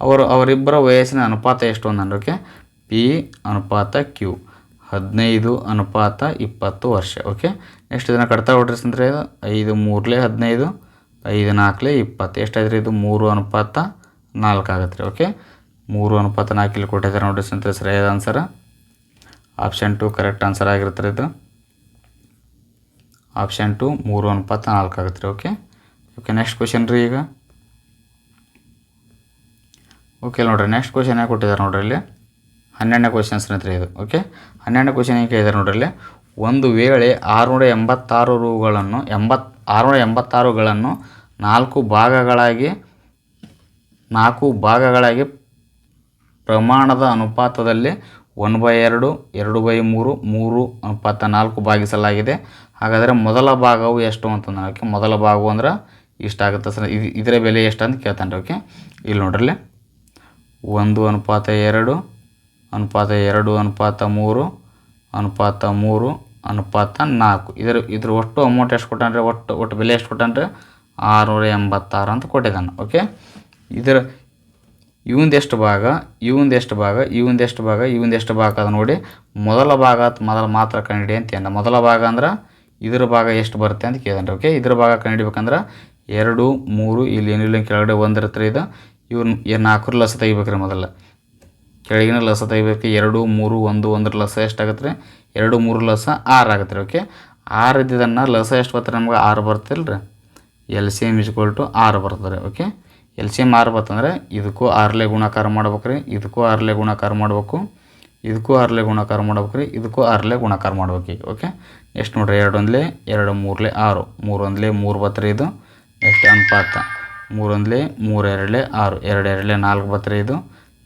ಅವರು, ಅವರಿಬ್ಬರ ವಯಸ್ಸಿನ ಅನುಪಾತ ಎಷ್ಟು ಅಂದರೆ ಓಕೆ ಪಿ ಅನುಪಾತ ಕ್ಯೂ ಹದಿನೈದು ಅನುಪಾತ ಇಪ್ಪತ್ತು ವರ್ಷ ಓಕೆ ನೆಕ್ಸ್ಟ್ ಇದನ್ನು ಕಟ್ತಾ ಹೊಡ್ರಿ ಅಂದರೆ ಐದು ಮೂರಲೇ ಹದಿನೈದು, ಐದು ನಾಲ್ಕಲೇ ಇಪ್ಪತ್ತು. ಎಷ್ಟಾಯ್ತು ಇದು? ಮೂರು ಅನುಪಾತ ನಾಲ್ಕು ಆಗುತ್ತೆ ರೀ ಓಕೆ ಮೂರು ಅನುಪಾತ ನಾಲ್ಕು ಇಲ್ಲಿ ಕೊಟ್ಟಿದ್ದಾರೆ ನೋಡ್ರಿ ಸ್ನೇಹಿತರೆ, ಸರಿಯಾದ answer option two correct answer ಆಗಿರುತ್ತೆ ಇದು. ಆಪ್ಷನ್ ಟು ಮೂರು ಅನುಪಾತ ನಾಲ್ಕು ಆಗುತ್ತೆ ರೀ ಓಕೆ ಓಕೆ ನೆಕ್ಸ್ಟ್ ಕ್ವಶನ್ ರೀ ಈಗ. ಓಕೆ ನೋಡಿರಿ ನೆಕ್ಸ್ಟ್ ಕ್ವಶನ್ ಯಾಕೆ ಕೊಟ್ಟಿದ್ದಾರೆ ನೋಡಿರಿ ಇಲ್ಲಿ? ಹನ್ನೆರಡನೇ ಕ್ವಶನ್ ಸ್ನೇಹಿತರೆ ಇದು ಓಕೆ ಹನ್ನೆರಡನೇ ಕ್ವಶನ್ ಏನು ನೋಡ್ರಿ ಇಲ್ಲಿ ಒಂದು ವೇಳೆ ಆರುನೂರ ಎಂಬತ್ತಾರು ರೂಗಳನ್ನು, ಎಂಬತ್, ಆರುನೂರ ಎಂಬತ್ತಾರುಗಳನ್ನು ನಾಲ್ಕು ಭಾಗಗಳಾಗಿ ನಾಲ್ಕು ಭಾಗಗಳಾಗಿ ಪ್ರಮಾಣದ ಅನುಪಾತದಲ್ಲಿ ಒನ್ ಬೈ ಎರಡು ಎರಡು ಬೈ ಮೂರು ಮೂರು ಅನುಪಾತ ನಾಲ್ಕು ಭಾಗಿಸಲಾಗಿದೆ. ಹಾಗಾದರೆ ಮೊದಲ ಭಾಗವು ಎಷ್ಟು ಅಂತಂದ್ರೆ ಓಕೆ ಮೊದಲ ಭಾಗವು ಅಂದ್ರೆ ಇಷ್ಟಾಗುತ್ತೆ ಸರ್. ಇದು ಇದರ ಬೆಲೆ ಎಷ್ಟು ಅಂತ ಕೇಳ್ತಾನೆ ಓಕೆ ಇಲ್ಲಿ ನೋಡ್ರಿ ಒಂದು ಅನುಪಾತ ಎರಡು ಅನುಪಾತ ಎರಡು, ಅನುಪಾತ ಮೂರು ಅನುಪಾತ ಮೂರು, ಅನುಪಾತ ನಾಲ್ಕು. ಇದರ, ಇದ್ರ ಒಟ್ಟು ಅಮೌಂಟ್ ಎಷ್ಟು ಕೊಟ್ಟಾನ್ರಿ ಒಟ್ಟು ಒಟ್ಟು ಬೆಲೆ ಎಷ್ಟು ಕೊಟ್ಟಾನ್ರಿ ಆರುನೂರ ಎಂಬತ್ತಾರು ಅಂತ ಕೊಟ್ಟಿದ್ದಾನೆ ಓಕೆ ಇದರ ಇವಂದೆಷ್ಟು ಭಾಗ ಇವಂದೆಷ್ಟು ಭಾಗ ಇವಂದೆಷ್ಟು ಭಾಗ ಇವಂದೆಷ್ಟು ಭಾಗ ಅದ ನೋಡಿ. ಮೊದಲ ಭಾಗ, ಮೊದಲ ಮಾತ್ರ ಕಂಡಿಡಿ ಅಂತ ಅಂದ ಮೊದಲ ಭಾಗ ಅಂದ್ರೆ ಇದ್ರ ಭಾಗ ಎಷ್ಟು ಬರುತ್ತೆ ಅಂತ ಕೇಳಿದ್ರೆ ಓಕೆ ಇದ್ರ ಭಾಗ ಕಂಡಿಡಿಬೇಕಂದ್ರೆ ಎರಡು, ಮೂರು, ಇಲ್ಲಿ ಏನಿಲ್ಲ, ಕೆಳಗಡೆ ಒಂದರ ಹತ್ರ ಇದು. ಇವ್ರು ಏನು ನಾಲ್ಕರ ಲಸ ತೆಗಿಬೇಕ್ರಿ ಮೊದಲ. ಕೆಳಗಿನ ಲಸ ತೆಗಿಬೇಕು. ಎರಡು, ಮೂರು, ಒಂದು, ಒಂದರ ಲಸ ಎಷ್ಟಾಗತ್ತೆ ರೀ? ಎರಡು, ಮೂರು ಲಸ ಆರು ಆಗತ್ತೆ ರೀ ಓಕೆ ಆರು ಇದ್ದಿದ್ದನ್ನು ಲಸ ಎಷ್ಟು ಬರ್ತಾರೆ ನಮ್ಗೆ? ಆರು ಬರ್ತಿಲ್ಲ ರೀ L C M is equal to ಆರು ಬರ್ತದೆ ಓಕೆ ಎಲ್ ಸಿ ಎಂ ಆರು ಬರ್ತಂದ್ರೆ ಇದಕ್ಕೂ ಆರಲೆ ಗುಣಾಕಾರ ಮಾಡ್ಬೇಕು ರೀ, ಇದಕ್ಕೂ ಆರಲೆ ಗುಣಾಕಾರ ಮಾಡಬೇಕು, ಇದಕ್ಕೂ ಆರಲೆ ಗುಣಾಕಾರ ಮಾಡ್ಬೇಕು ರೀ, ಇದಕ್ಕೂ ಆರಲೆ ಗುಣಾಕಾರ ಮಾಡ್ಬೇಕು ಈಗ ಓಕೆ ನೋಡ್ರಿ, ಎರಡು ಒಂದ್ಲೆ, ಎರಡು ಮೂರಲೆ ಆರು. ಮೂರು ಒಂದ್ಲೆ, ಮೂರು ಬತ್ತರಿ ಇದು. ನೆಕ್ಸ್ಟ್ ಅನುಪಾತ. ಮೂರೊಂದ್ಲೆ ಮೂರು ಆರು. ಎರಡು ಎರಡಲೆ ನಾಲ್ಕು ಬತ್ತರಿ ಇದು.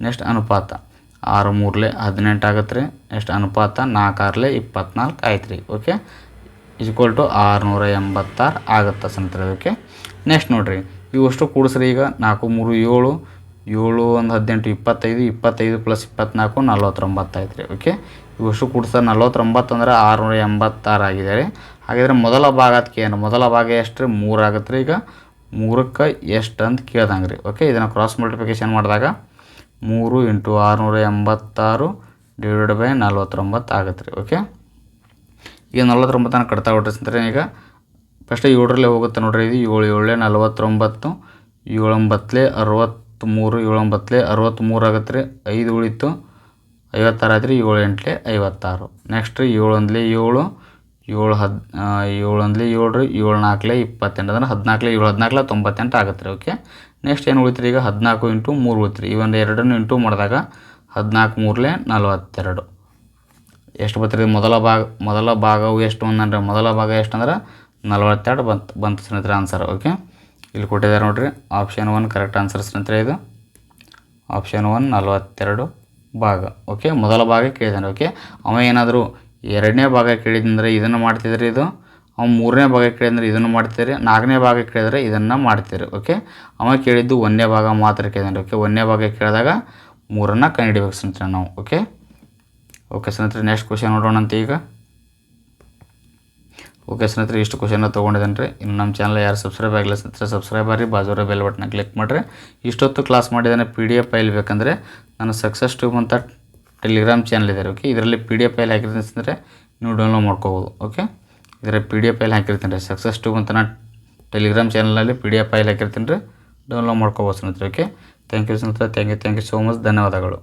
ನೆಕ್ಸ್ಟ್ ಅನುಪಾತ. ಆರು ಮೂರಲೆ ಹದಿನೆಂಟು ಆಗತ್ತೆ ರೀ. ನೆಕ್ಸ್ಟ್ ಅನುಪಾತ ನಾಲ್ಕು ಆರಲೆ ಇಪ್ಪತ್ನಾಲ್ಕು ಆಯ್ತು ರೀ. ಓಕೆ? ಈಕ್ವಲ್ ಟು ಆರುನೂರ ಎಂಬತ್ತಾರು ಆಗುತ್ತೆ ಸ್ನೇಹಿತರೆ ಓಕೆ? ನೆಕ್ಸ್ಟ್ ನೋಡಿರಿ. ಇವಷ್ಟು ಕೂಡಿಸ್ರಿ ಈಗ. ನಾಲ್ಕು, ಮೂರು, ಏಳು. ಏಳು ಒಂದು ಹದಿನೆಂಟು, ಇಪ್ಪತ್ತೈದು ಇಪ್ಪತ್ತೈದು ಪ್ಲಸ್ ಇಪ್ಪತ್ನಾಲ್ಕು, ನಲ್ವತ್ತೊಂಬತ್ತು ಆಯ್ತು ರೀ. ಓಕೆ? ಇವಷ್ಟು ಕೂಡಿಸ್ತಾರೆ ನಲ್ವತ್ತೊಂಬತ್ತು ಅಂದ್ರೆ ಆರುನೂರ ಎಂಬತ್ತಾರು ಆಗಿದೆ ರೀ. ಹಾಗಿದ್ರೆ ಮೊದಲ ಭಾಗ ಅದಕ್ಕೆ ಏನು? ಮೊದಲ ಭಾಗ ಎಷ್ಟು ರೀ? ಮೂರು ಆಗತ್ತೆ ರೀ ಈಗ. ಮೂರಕ್ಕೆ ಎಷ್ಟು ಅಂತ ಕೇಳ್ದಂಗೆ ರೀ. ಓಕೆ? ಇದನ್ನು ಕ್ರಾಸ್ ಮಲ್ಟಿಪ್ಲಿಕೇಶನ್ ಮಾಡಿದಾಗ ಮೂರು ಇಂಟು ಆರುನೂರ ಎಂಬತ್ತಾರು ಡಿವೈಡೆಡ್ ಬೈ ನಲ್ವತ್ತೊಂಬತ್ತು ಆಗತ್ತೆ ರೀ ಓಕೆ ಈಗ ನಲ್ವತ್ತೊಂಬತ್ತನ್ನು ಕಟ್ತಾ ಹೊಟ್ಟಿಸ್ತಾರೆ ಈಗ. ಫಸ್ಟ್ ಏಳರಲ್ಲೇ ಹೋಗುತ್ತೆ ನೋಡ್ರಿ, ಇದು ಏಳು ಏಳೇ ನಲ್ವತ್ತೊಂಬತ್ತು, ಏಳೊಂಬತ್ತಲೇ ಅರವತ್ತ್ಮೂರು ಏಳೊಂಬತ್ತಲೇ ಅರವತ್ತ್ಮೂರು ಆಗತ್ತೆ ರೀ, ಐದು ಉಳಿತು ಐವತ್ತಾರು ಆದ್ರಿ ಏಳು ಎಂಟ್ಲೆ ಐವತ್ತಾರು. ನೆಕ್ಸ್ಟ್ ಏಳೊಂದ್ಲೆ ಏಳು ಏಳು ಹದ್ ಏಳೊಂದ್ಲೆ ಏಳು ರೀ, ಏಳು ನಾಲ್ಕಲೆ ಇಪ್ಪತ್ತೆಂಟು, ಅಂದ್ರೆ ಹದಿನಾಲ್ಕಲೆ ಏಳು, ಹದಿನಾಲ್ಕಲೆ ತೊಂಬತ್ತೆಂಟು ಆಗತ್ತೆ ರೀ ಓಕೆ ನೆಕ್ಸ್ಟ್ ಏನು ಉಳಿತು ಈಗ? ಹದಿನಾಲ್ಕು ಇಂಟು ಮೂರು ಉಳಿತು ಈ ಇವೊಂದು ಎರಡನ್ನು ಇಂಟು ಮಾಡಿದಾಗ ಹದಿನಾಲ್ಕು ಮೂರಲೆ ನಲ್ವತ್ತೆರಡು. ಎಷ್ಟು ಬರ್ತೀರಿ ಮೊದಲ ಭಾಗ, ಮೊದಲ ಭಾಗವು ಎಷ್ಟು ಅಂದರೆ ಮೊದಲ ಭಾಗ ಎಷ್ಟು ಅಂದ್ರೆ ನಲವತ್ತೆರಡು ಬಂತು ಬಂತು ಸ್ನೇಹಿತರೆ ಆನ್ಸರ್ ಓಕೆ ಇಲ್ಲಿ ಕೊಟ್ಟಿದ್ದಾರೆ ನೋಡಿರಿ. ಆಪ್ಷನ್ ಒನ್ ಕರೆಕ್ಟ್ ಆನ್ಸರ್ ಸ್ನೇಹಿತರೆ ಇದು. ಆಪ್ಷನ್ ಒನ್ ನಲ್ವತ್ತೆರಡು ಭಾಗ ಓಕೆ ಮೊದಲ ಭಾಗ ಕೇಳಿದ್ದಾನೆ ಓಕೆ ಅವ ಏನಾದರೂ ಎರಡನೇ ಭಾಗ ಕೇಳಿದಂದ್ರೆ ಇದನ್ನು ಮಾಡ್ತಿದ್ರಿ ಇದು? ಅವ ಮೂರನೇ ಭಾಗ ಕೇಳಿದ್ರೆ ಇದನ್ನು ಮಾಡ್ತೀರಿ, ನಾಲ್ಕನೇ ಭಾಗ ಕೇಳಿದ್ರೆ ಇದನ್ನು ಮಾಡ್ತೀರಿ ಓಕೆ ಅವ ಕೇಳಿದ್ದು ಒಂದನೇ ಭಾಗ ಮಾತ್ರ ಕೇಳಿದ್ರೆ ಓಕೆ ಒಂದನೇ ಭಾಗ ಕೇಳಿದಾಗ ಮೂರನ್ನು ಕಂಡುಹಿಡಿಬೇಕು ಸ್ನೇಹಿತರೆ ನಾವು ಓಕೆ ಓಕೆ ಸ್ನೇಹಿತರೆ ನೆಕ್ಸ್ಟ್ ಕ್ವಶನ್ ನೋಡೋಣ ಅಂತ ಈಗ. ಓಕೆ ಸ್ನೇಹಿತರೆ, ಇಷ್ಟು ಕ್ವಶನ್ನ ತೊಗೊಂಡಿದ್ದೇನೆ ರೀ ಇನ್ನು ನಮ್ಮ ಚಾನಲ್ ಯಾರು ಸಬ್ಸ್ಕ್ರೈಬ್ ಆಗಿಲ್ಲ ಸ್ನೇಹಿತರೆ ಸಬ್ಸ್ಕ್ರೈಬ್ ಆಗಿ ಬಾಜೂರ ಬೆಲ್ ಬಟನ್ನ ಕ್ಲಿಕ್ ಮಾಡಿರಿ. ಇಷ್ಟೊತ್ತು ಕ್ಲಾಸ್ ಮಾಡಿದ್ದಾನೆ ಪಿ ಡಿ ಎಫ್ ಫೈಲ್ ಬೇಕಂದರೆ ನಾನು ಸಕ್ಸಸ್ ಟ್ಯೂಬ್ ಅಂತ ಟೆಲಿಗ್ರಾಮ್ ಚಾನಲ್ ಇದೆ ಓಕೆ ಇದರಲ್ಲಿ ಪಿ ಡಿ ಎಫ್ ಫೈಲ್ ಹಾಕಿದ್ರೆ ಅಂದರೆ ನೀವು ಡೌನ್ಲೋಡ್ ಮಾಡ್ಕೋಬೋದು ಓಕೆ ಇದರ ಪಿ ಡಿ ಎಫ್ ಫೈಲ್ ಹಾಕಿರ್ತೀನಿ ರೀ. ಸಕ್ಸಸ್ ಟು ಅಂತ ನಾನು ಟೆಲಿಗ್ರಾಮ್ ಚಾನಲಲ್ಲಿ ಪಿ ಡಿ ಎಫ್ ಫೈಲ್ ಹಾಕಿರ್ತೀನಿ ರೀ. ಡೌನ್ಲೋಡ್ ಮಾಡ್ಕೋಬೋದು ಸ್ನೇಹಿತರೆ ಓಕೆ ಥ್ಯಾಂಕ್ ಯು ಸ್ನೇಹಿತರೆ thank you thank you so much ಧನ್ಯವಾದಗಳು.